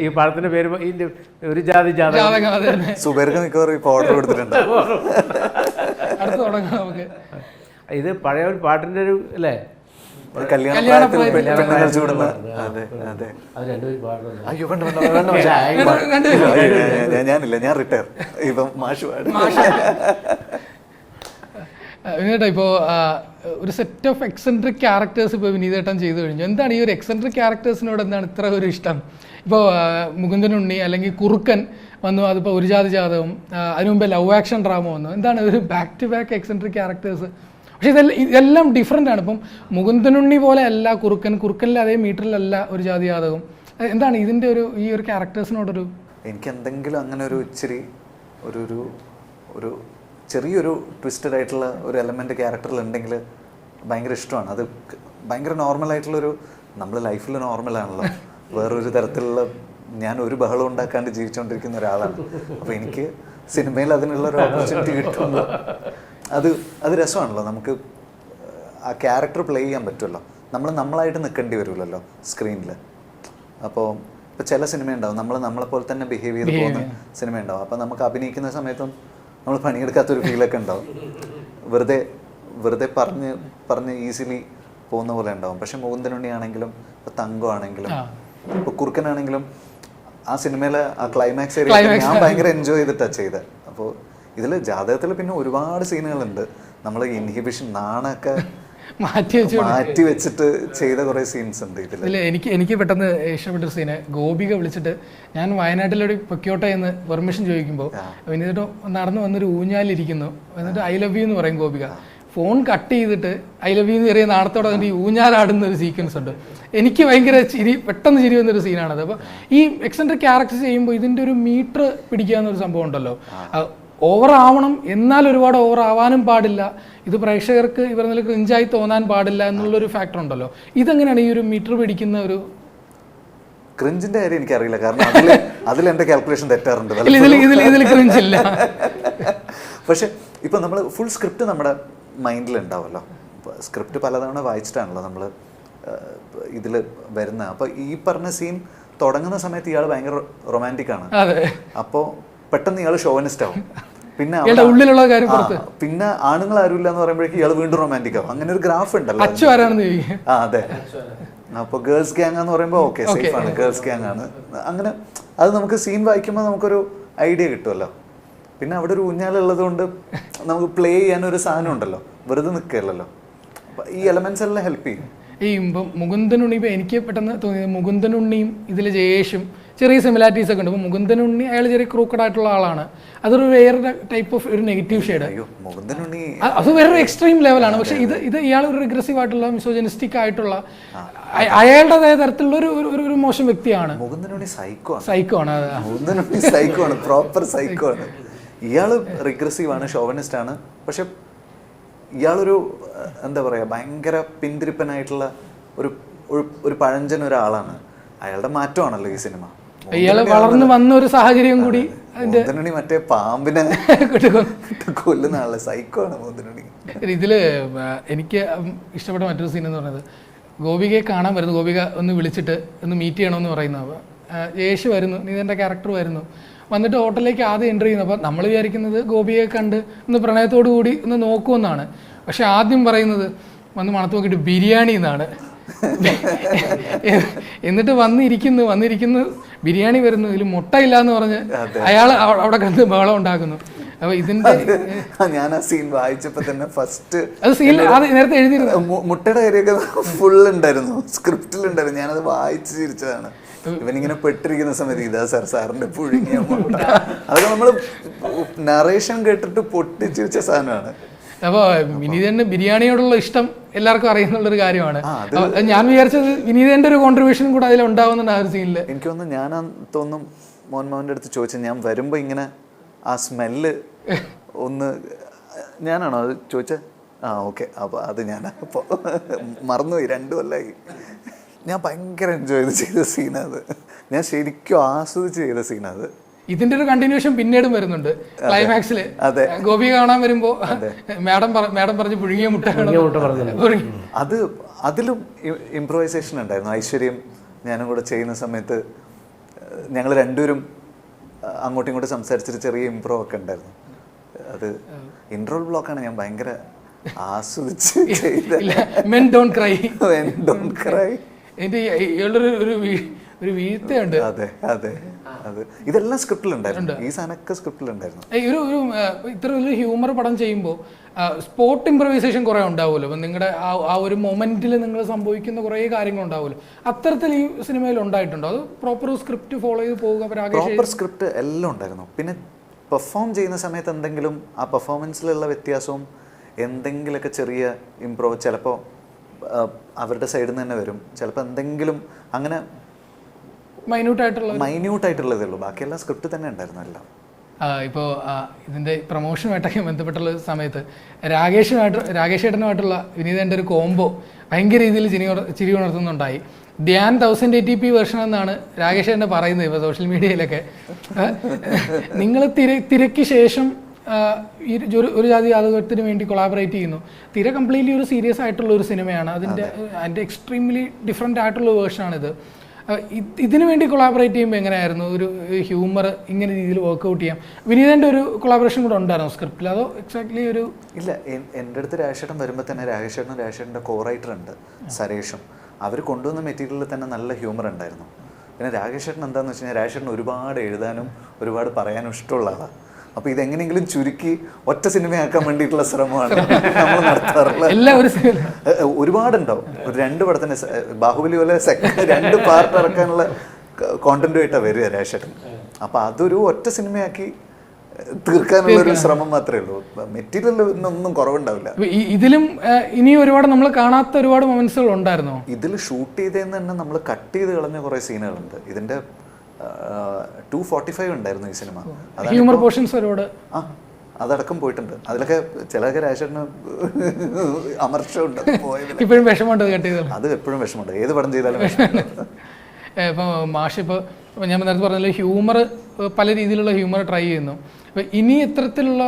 Speaker 1: ഈ പടത്തിന്റെ പേര് ഇതിന്റെ ഒരു ജാതി ജാതകം.
Speaker 4: ജാതകം അത് തന്നെ.
Speaker 2: സുബേർക്ക് മിക്കവാറും ഇപ്പോൾ ഓർഡർ കൊടുത്തിട്ടുണ്ട്.
Speaker 4: അടുത്ത് തുടങ്ങാം നമുക്ക്.
Speaker 1: ഇത് പഴയ ഒരു പാട്ടിന്റെ ഒരു അല്ലേ?
Speaker 2: ഞാനില്ല ഞാൻ റിട്ടയർ ഇപ്പം മാഷ്
Speaker 4: വിനീതേട്ടാ *laughs* ഇപ്പോൾ ഒരു സെറ്റ് ഓഫ് എക്സെൻട്രിക് ക്യാരക്ടേഴ്സ് ഇപ്പൊ വിനീതേട്ടൻ ചെയ്തു കഴിഞ്ഞു. എന്താണ് ഈ ഒരു എക്സെൻട്രിക് ക്യാരക്ടേഴ്സിനോട് എന്താണ് ഇത്ര ഒരു ഇഷ്ടം? ഇപ്പോൾ മുകുന്ദൻ ഉണ്ണി അല്ലെങ്കിൽ കുറുക്കൻ വന്നു അതിപ്പോൾ ഒരു ജാതി ജാതകം അതിനുമുമ്പ് അതിനു മുമ്പേ ലവ് ആക്ഷൻ ഡ്രാമ വന്നു. എന്താണ് ഒരു back to back eccentric characters പക്ഷേ ഇതെല്ലാം ഇതെല്ലാം ഡിഫറെന്റ് ആണ്. ഇപ്പം മുകുന്ദനുണ്ണി പോലെ അല്ല കുറുക്കൻ കുറുക്കനിൽ അതേ മീറ്ററിലല്ല ഒരു ജാതി ജാതകം. എന്താണ് ഇതിന്റെ ഒരു ഈ ഒരു ക്യാരക്ടേഴ്സിനോടൊരു
Speaker 2: എനിക്ക് എന്തെങ്കിലും അങ്ങനെ ഒരു ഇച്ചിരി ഒരു ഒരു ഒരു ചെറിയൊരു ട്വിസ്റ്റഡ് ആയിട്ടുള്ള ഒരു എലമെന്റ് ക്യാരക്ടറിൽ ഉണ്ടെങ്കിൽ ഭയങ്കര ഇഷ്ടമാണ്. അത് ഭയങ്കര നോർമൽ ആയിട്ടുള്ളൊരു നമ്മൾ ലൈഫിൽ നോർമലാണല്ലോ വേറൊരു തരത്തിലുള്ള ഞാൻ ഒരു ബഹളം ഉണ്ടാക്കാണ്ട് ജീവിച്ചുകൊണ്ടിരിക്കുന്ന ഒരാളാണ്. അപ്പോൾ എനിക്ക് സിനിമയിൽ അതിനുള്ള ഒരു ഓപ്പർച്യൂണിറ്റി കിട്ടുമ്പോൾ അത് അത് രസമാണല്ലോ. നമുക്ക് ആ ക്യാരക്ടർ പ്ലേ ചെയ്യാൻ പറ്റുമല്ലോ. നമ്മൾ നമ്മളായിട്ട് നിൽക്കേണ്ടി വരുമല്ലോ സ്ക്രീനിൽ അപ്പോൾ ഇപ്പോൾ ചില സിനിമ ഉണ്ടാവും നമ്മൾ നമ്മളെ പോലെ തന്നെ ബിഹേവ് ചെയ്ത് പോകുന്ന സിനിമ ഉണ്ടാവും അപ്പോൾ നമുക്ക് അഭിനയിക്കുന്ന സമയത്തും നമ്മൾ പണിയെടുക്കാത്തൊരു ഫീലൊക്കെ ഉണ്ടാവും. വെറുതെ വെറുതെ പറഞ്ഞ് പറഞ്ഞ് ഈസിലി പോകുന്ന പോലെ ഉണ്ടാവും. പക്ഷെ മുകുന്ദനുണ്ണി ആണെങ്കിലും ഇപ്പോൾ തങ്കം ആണെങ്കിലും ഇപ്പോൾ കുറുക്കനാണെങ്കിലും ആ സിനിമയിലെ ആ ക്ലൈമാക്സ് ഏരിയ ഞാൻ ഭയങ്കര എൻജോയ് ചെയ്തിട്ടാണ് ചെയ്തത് അപ്പോൾ ഇതിൽ ജാതകത്തിൽ പിന്നെ ഒരുപാട് സീനുകളുണ്ട്. നമ്മൾ ഇൻഹിബിഷൻ നാണൊക്കെ *laughs*
Speaker 4: മാറ്റി വെച്ചു
Speaker 2: മാറ്റി വെച്ചിട്ട് ചെയ്ത കുറേ സീൻസ് ഉണ്ട് ഇതിൽ
Speaker 4: എനിക്ക് എനിക്ക് പെട്ടെന്ന് ഇഷ്ടപ്പെട്ട ഒരു സീന്. ഗോപിക വിളിച്ചിട്ട് ഞാൻ വയനാട്ടിലൊരു പൊക്കോട്ടെ എന്ന് പെർമിഷൻ ചോദിക്കുമ്പോൾ എന്നിട്ട് നടന്നു വന്നൊരു ഊഞ്ഞാലിരിക്കുന്നു. എന്നിട്ട് ഐ ലവ് യു എന്ന് പറയും ഗോപിക. ഫോൺ കട്ട് ചെയ്തിട്ട് ഐ ലവ് യു എന്ന് ചെറിയ വന്നിട്ട് ഈ ഊഞ്ഞാലാടുന്ന ഒരു സീക്വൻസ് ഉണ്ട്. എനിക്ക് ഭയങ്കര ചിരി പെട്ടെന്ന് ചിരി വന്നൊരു സീനാണത്. അപ്പോൾ ഈ എക്സെൻട്രിക് ക്യാരക്ടർ ചെയ്യുമ്പോൾ ഇതിന്റെ ഒരു മീറ്റർ പിടിക്കുക എന്നൊരു സംഭവം ഉണ്ടല്ലോ. ഓവർ ആവണം എന്നാൽ ഒരുപാട് ഓവർ ആവാനും പാടില്ല. ഇത് പ്രേക്ഷകർക്ക് ഇവർ നല്ല ക്രിഞ്ചായി തോന്നാൻ പാടില്ല എന്നുള്ളൊരു ഫാക്ടർ ഉണ്ടല്ലോ. ഇതെങ്ങനെയാണ് ഈ ഒരു മീറ്റർ പിടിക്കുന്ന ഒരു
Speaker 2: ക്രിഞ്ചിന്റെ കാര്യം എനിക്കറിയില്ല. കാരണം അതിൽ *laughs* അതിൽ എന്റെ കാൽക്കുലേഷൻ തെറ്റാറുണ്ട്. *laughs* പക്ഷെ ഇപ്പൊ നമ്മൾ ഫുൾ സ്ക്രിപ്റ്റ് നമ്മുടെ മൈൻഡിൽ ഉണ്ടാവുമല്ലോ സ്ക്രിപ്റ്റ് പലതവണ വായിച്ചിട്ടാണല്ലോ നമ്മൾ ഇതിൽ വരുന്ന അപ്പോൾ ഈ പറഞ്ഞ സീൻ തുടങ്ങുന്ന സമയത്ത് ഇയാൾ ഭയങ്കര റൊമാന്റിക് ആണ്. അപ്പോൾ പെട്ടെന്ന് ഇയാൾ ഷോവനിസ്റ്റ് ആവും. പിന്നെ
Speaker 4: ഉള്ളിലുള്ള കാര്യം
Speaker 2: പിന്നെ ആണുങ്ങൾ ആരുമില്ല എന്ന് പറയുമ്പോഴേക്കും ഇയാൾ വീണ്ടും റൊമാന്റിക് ആവും. അങ്ങനെ ഒരു ഗ്രാഫ് ഉണ്ടല്ലോ ആ അതെ. അപ്പൊ ഗേൾസ് ഗ്യാങ് എന്ന് പറയുമ്പോൾ ഓക്കെ സേഫ് ആണ്. ഗേൾസ് ഗ്യാങ് ആണ്. അങ്ങനെ അത് നമുക്ക് സീൻ വായിക്കുമ്പോൾ നമുക്കൊരു ഐഡിയ കിട്ടുമല്ലോ പിന്നെ അവിടെ ഒരു ഊഞ്ഞാലുള്ളത് കൊണ്ട് നമുക്ക് പ്ലേ ചെയ്യാൻ ഒരു സാധനം ഉണ്ടല്ലോ. വെറുതെ നിൽക്കുകയല്ലോ ഈ എലമെന്റ്സ് എല്ലാം ഹെൽപ്പ് ചെയ്യും.
Speaker 4: ഈ ഇപ്പം മുകുന്ദനുണ്ണി ഇപ്പം എനിക്ക് പെട്ടെന്ന് തോന്നിയത് മുകുന്ദനുണ്ണിയും ഇതിൽ ജയേഷും ചെറിയ സിമിലാരിറ്റീസ് ഒക്കെ ഉണ്ട്. ഇപ്പോൾ മുകുന്ദനുണ്ണി അയാൾ ചെറിയ ക്രൂക്കഡ് ആയിട്ടുള്ള ആളാണ്. അതൊരു വേറെ ടൈപ്പ് ഓഫ് ഒരു നെഗറ്റീവ് ഷെയ്ഡ് അത് വേറൊരു എക്സ്ട്രീം ലെവലാണ് പക്ഷെ ഇത് ഇത് ഇയാൾ ഒരു റിഗ്രസീവ് ആയിട്ടുള്ള മിസോജനിസ്റ്റിക് ആയിട്ടുള്ള അയ- അയാളുടേതായ തരത്തിലുള്ള ഒരു ഒരു- ഒരു മോശം വ്യക്തിയാണ്.
Speaker 2: സൈക്കോ ആണ്.
Speaker 4: സൈക്കോ ആണ് അത്.
Speaker 2: സൈക്കോ ആണ്. പ്രോപ്പർ സൈക്കോ ആണ്. ഇയാൾ റിഗ്രസീവ് ആണ് ഷോവനിസ്റ്റ് ആണ്. പക്ഷെ ഇയാളൊരു എന്താ പറയുക ഭയങ്കര പിന്തിരിപ്പനായിട്ടുള്ള ഒരു ഒരു- പഴഞ്ചൻ ഒരാളാണ്. അയാളുടെ മാറ്റമാണല്ലോ ഈ സിനിമ.
Speaker 4: ഇയാൾ വളർന്നു വന്ന ഒരു സാഹചര്യം കൂടി
Speaker 2: മുകുന്ദനുണ്ണി മറ്റേ പാമ്പിനെ *laughs* കൊല്ലുന്ന ആളെ സൈക്കോ ആണ് മുകുന്ദനുണ്ണി
Speaker 4: ഇതിൽ എനിക്ക് ഇഷ്ടപ്പെട്ട മറ്റൊരു സീൻ എന്ന് പറയുന്നത് ഗോപികയെ കാണാൻ വരുന്നു. ഗോപിക ഒന്ന് വിളിച്ചിട്ട് ഒന്ന് മീറ്റ് ചെയ്യണമെന്ന് പറയുന്നു. യേശു വരുന്നു. നീ എന്റെ ക്യാരക്ടർ വരുന്നു വന്നിട്ട് ഹോട്ടലിലേക്ക് ആദ്യം എന്റർ ചെയ്യുന്നു. അപ്പോൾ നമ്മൾ വിചാരിക്കുന്നത് ഗോപിയെ കണ്ട് ഒന്ന് പ്രണയത്തോടു കൂടി ഒന്ന് നോക്കുമെന്നാണ് പക്ഷെ ആദ്യം പറയുന്നത് വന്ന് മണത്ത് നോക്കിയിട്ട് ബിരിയാണി എന്നാണ്. എന്നിട്ട് വന്നിരിക്കുന്നു വന്നിരിക്കുന്നു ബിരിയാണി വരുന്നു ഇതിൽ മുട്ടയില്ല എന്ന് പറഞ്ഞ് അയാൾ അവിടെ കണ്ട് ബഹളം ഉണ്ടാക്കുന്നു. അപ്പൊ ഇതിന്റെ
Speaker 2: ഞാൻ ആ സീൻ വായിച്ചപ്പോ തന്നെ ഫസ്റ്റ്
Speaker 4: അത് സീൻ നേരത്തെ എഴുതിയിരുന്നു.
Speaker 2: മുട്ടയുടെ കാര്യമൊക്കെ ഫുൾ ഉണ്ടായിരുന്നു. സ്ക്രിപ്റ്റിൽ ഉണ്ടായിരുന്നു. ഞാനത് വായിച്ചു ചിരിച്ചതാണ്. ഇവനിങ്ങനെ പെട്ടിരിക്കുന്ന സമയത്ത് ഇതാ സാർ സാറിന്റെ പുഴുങ്ങിയ *laughs* മുട്ട. അതൊക്കെ നമ്മൾ നറേഷൻ കേട്ടിട്ട് പൊട്ടിച്ചു വെച്ച സാധനമാണ്.
Speaker 4: അപ്പോൾ വിനീതന്റെ ബിരിയാണിയോടുള്ള ഇഷ്ടം എല്ലാവർക്കും അറിയുന്നുള്ളൊരു കാര്യമാണ്. ഞാൻ വിചാരിച്ചത് വിനീതന്റെ ഒരു കോൺട്രിബ്യൂഷൻ കൂടെ അതിൽ ഉണ്ടാവുന്നുണ്ട് ആ ഒരു സീനിൽ
Speaker 2: എനിക്ക് തോന്നുന്നു ഞാൻ തോന്നും മോൻ മോന്റെ അടുത്ത് ചോദിച്ചത് ഞാൻ വരുമ്പോൾ ഇങ്ങനെ ആ സ്മെല്ല് ഒന്ന് ഞാനാണോ അത് ചോദിച്ചത് ആ ഓക്കെ അപ്പോൾ അത് ഞാൻ അപ്പോൾ മറന്നുപോയി. രണ്ടു കൊല്ലായി. ഞാൻ ഭയങ്കര എൻജോയ് ചെയ്ത് ചെയ്ത സീനത് ഞാൻ ശരിക്കും ആസ്വദിച്ച് ചെയ്ത സീനത്
Speaker 4: ഇതിന്റെ ഒരു കണ്ടിന്യൂഷൻ പിന്നീടും വരുന്നുണ്ട്. ക്ലൈമാക്സിൽ
Speaker 2: അതെ.
Speaker 4: ഗോപി കാണാൻ വരുമ്പോ മാഡം മാഡം പറഞ്ഞ് പുഴുങ്ങിയ മുട്ട
Speaker 2: അത് അതിലും ഇംപ്രൂവൈസേഷൻ ഉണ്ടായിരുന്നു. ഐശ്വര്യം ഞാനും കൂടെ ചെയ്യുന്ന സമയത്ത് ഞങ്ങൾ രണ്ടുപേരും അങ്ങോട്ടും ഇങ്ങോട്ടും സംസാരിച്ചിട്ട് ചെറിയ ഇംപ്രൂവ് ഒക്കെ ഉണ്ടായിരുന്നു. അത് ഇൻട്രോൾ ബ്ലോക്കാണ് ഞാൻ ഭയങ്കര ആസ്വദിച്ച് ചെയ്ത
Speaker 4: men don't cry
Speaker 2: Don't cry.
Speaker 4: എന്റെ ഇയാളൊരു ഒരു ഒരു വീഴ്ത്തയുണ്ട്.
Speaker 2: അതെ അതെ അതെ. ഇതെല്ലാം സ്ക്രിപ്റ്റിലുണ്ടായിരുന്നു. ഈ സാധനമൊക്കെ സ്ക്രിപ്റ്റിലുണ്ടായിരുന്നു.
Speaker 4: ഒരു ഒരു ഇത്ര വലിയ ഹ്യൂമർ പടം ചെയ്യുമ്പോൾ സ്പോട്ട് ഇംപ്രവൈസേഷൻ കുറേ ഉണ്ടാവുമല്ലോ. അപ്പം നിങ്ങളുടെ ആ ആ ഒരു മൊമെന്റിൽ നിങ്ങൾ സംഭവിക്കുന്ന കുറേ കാര്യങ്ങൾ ഉണ്ടാവുമല്ലോ. അത്തരത്തിൽ ഈ സിനിമയിൽ ഉണ്ടായിട്ടുണ്ടോ? അത് പ്രോപ്പർ സ്ക്രിപ്റ്റ് ഫോളോ ചെയ്ത് പോവുക
Speaker 2: പ്രോപ്പർ സ്ക്രിപ്റ്റ് എല്ലാം ഉണ്ടായിരുന്നു. പിന്നെ പെർഫോം ചെയ്യുന്ന സമയത്ത് എന്തെങ്കിലും ആ പെർഫോമൻസിലുള്ള വ്യത്യാസവും എന്തെങ്കിലുമൊക്കെ ചെറിയ ഇമ്പ്രൂവ് ചിലപ്പോൾ അവരുടെ സൈഡിൽ നിന്ന് തന്നെ വരും. ചിലപ്പോൾ എന്തെങ്കിലും അങ്ങനെ മൈന്യൂട്ടായിട്ടുള്ള മൈന്യൂട്ടായിട്ടുള്ളതേ ഉള്ളൂ. ബാക്കിയെല്ലാം സ്ക്രിപ്റ്റ് തന്നെ ഉണ്ടായിരുന്നു എല്ലാം.
Speaker 4: ഇപ്പോൾ ഇതിന്റെ പ്രൊമോഷനുമായിട്ടൊക്കെ ബന്ധപ്പെട്ടുള്ള സമയത്ത് രാകേഷുമായിട്ട് രാകേഷ് ഏട്ടനുമായിട്ടുള്ള വിനീതന്റെ ഒരു കോംബോ ഭയങ്കര രീതിയിൽ ചിരി ചിരി ഉണർത്തുന്നുണ്ടായി. Dhyan thousand eighty P version എന്നാണ് രാകേഷ് ഏട്ടൻ പറയുന്നത് ഇപ്പോൾ സോഷ്യൽ മീഡിയയിലൊക്കെ നിങ്ങൾ തിര തിരക്ക് ശേഷം ഈ ഒരു ഒരു ജാതി ജാതകത്തിന് വേണ്ടി കൊളാബറേറ്റ് ചെയ്യുന്നു. തീരെ കംപ്ലീറ്റ്ലി ഒരു സീരിയസ് ആയിട്ടുള്ള ഒരു സിനിമയാണ്. അതിന്റെ അതിന്റെ എക്സ്ട്രീംലി ഡിഫറെന്റ് ആയിട്ടുള്ള വേർഷനാണിത് ഇതിനു വേണ്ടി കൊളാബറേറ്റ് ചെയ്യുമ്പോൾ എങ്ങനെയായിരുന്നു? ഒരു ഹ്യൂമർ ഇങ്ങനെ രീതിയിൽ വർക്ക്ഔട്ട് ചെയ്യാം. വിനീതന്റെ ഒരു കൊളാബറേഷൻ കൂടെ ഉണ്ടായിരുന്നു സ്ക്രിപ്റ്റിൽ അതോ എക്സാക്ട്ലി ഒരു
Speaker 2: ഇല്ല എന്റെ അടുത്ത് രാജേഷേട്ടൻ വരുമ്പോൾ തന്നെ രാജേഷേട്ടനും രാജേഷേട്ടന്റെ കോ റൈറ്റർ ഉണ്ട് സരേഷും. അവർ കൊണ്ടുവന്ന മെറ്റീരിയലിൽ തന്നെ നല്ല ഹ്യൂമർ ഉണ്ടായിരുന്നു. പിന്നെ രാകേഷേട്ടൻ എന്താണെന്ന് വെച്ച് കഴിഞ്ഞാൽ രാജേഷേട്ടൻ ഒരുപാട് എഴുതാനും ഒരുപാട് പറയാനും ഇഷ്ടമുള്ള ആളാണ് അപ്പോൾ ഇതെങ്ങനെയെങ്കിലും ചുരുക്കി ഒറ്റ സിനിമയാക്കാൻ വേണ്ടിയിട്ടുള്ള ശ്രമമാണ് നമ്മൾ നടത്താറുള്ളത്. ഒരുപാടുണ്ടാവും. ഒരു രണ്ട് പടത്തിന് ബാഹുബലി പോലെ രണ്ട് പാർട്ട് ഇറക്കാനുള്ള കോണ്ടന്റുമായിട്ടാണ് വരിക രാജേട്ടൻ അപ്പോൾ അതൊരു ഒറ്റ സിനിമയാക്കി തീർക്കാനുള്ള ഒരു ശ്രമം മാത്രമേ ഉള്ളൂ. മെറ്റീരിയൽ മെറ്റീരിയലിനൊന്നും കുറവുണ്ടാവില്ല.
Speaker 4: ഇതിലും ഇനി ഒരുപാട് നമ്മൾ കാണാത്ത ഒരുപാട് മൊമെന്റ്സുകൾ ഉണ്ടായിരുന്നു?
Speaker 2: ഇതിൽ ഷൂട്ട് ചെയ്തതെന്ന് തന്നെ നമ്മൾ കട്ട് ചെയ്ത് കളഞ്ഞ കുറേ സീനുകളുണ്ട് ഇതിന്റെ ടു ഫോർട്ടി ഫൈവ് ഉണ്ടായിരുന്നു ഈ സിനിമ
Speaker 4: ഹ്യൂമർ പോർഷൻസ് ഒരുപാട്
Speaker 2: ആ അതടക്കം പോയിട്ടുണ്ട് അതിലൊക്കെ ചിലതൊക്കെ രാജേഷന് പോയതിൽ
Speaker 4: ഇപ്പോഴും വിഷമമുണ്ട്
Speaker 2: അത് എപ്പോഴും വിഷമമുണ്ട് ഏത് പടം ചെയ്താലും
Speaker 4: ഇപ്പോൾ മാഷ് ഇപ്പോൾ ഞാൻ നേരത്തെ പറഞ്ഞല്ലോ ഹ്യൂമർ പല രീതിയിലുള്ള ഹ്യൂമർ ട്രൈ ചെയ്യുന്നു അപ്പോൾ ഇനി ഇത്തരത്തിലുള്ള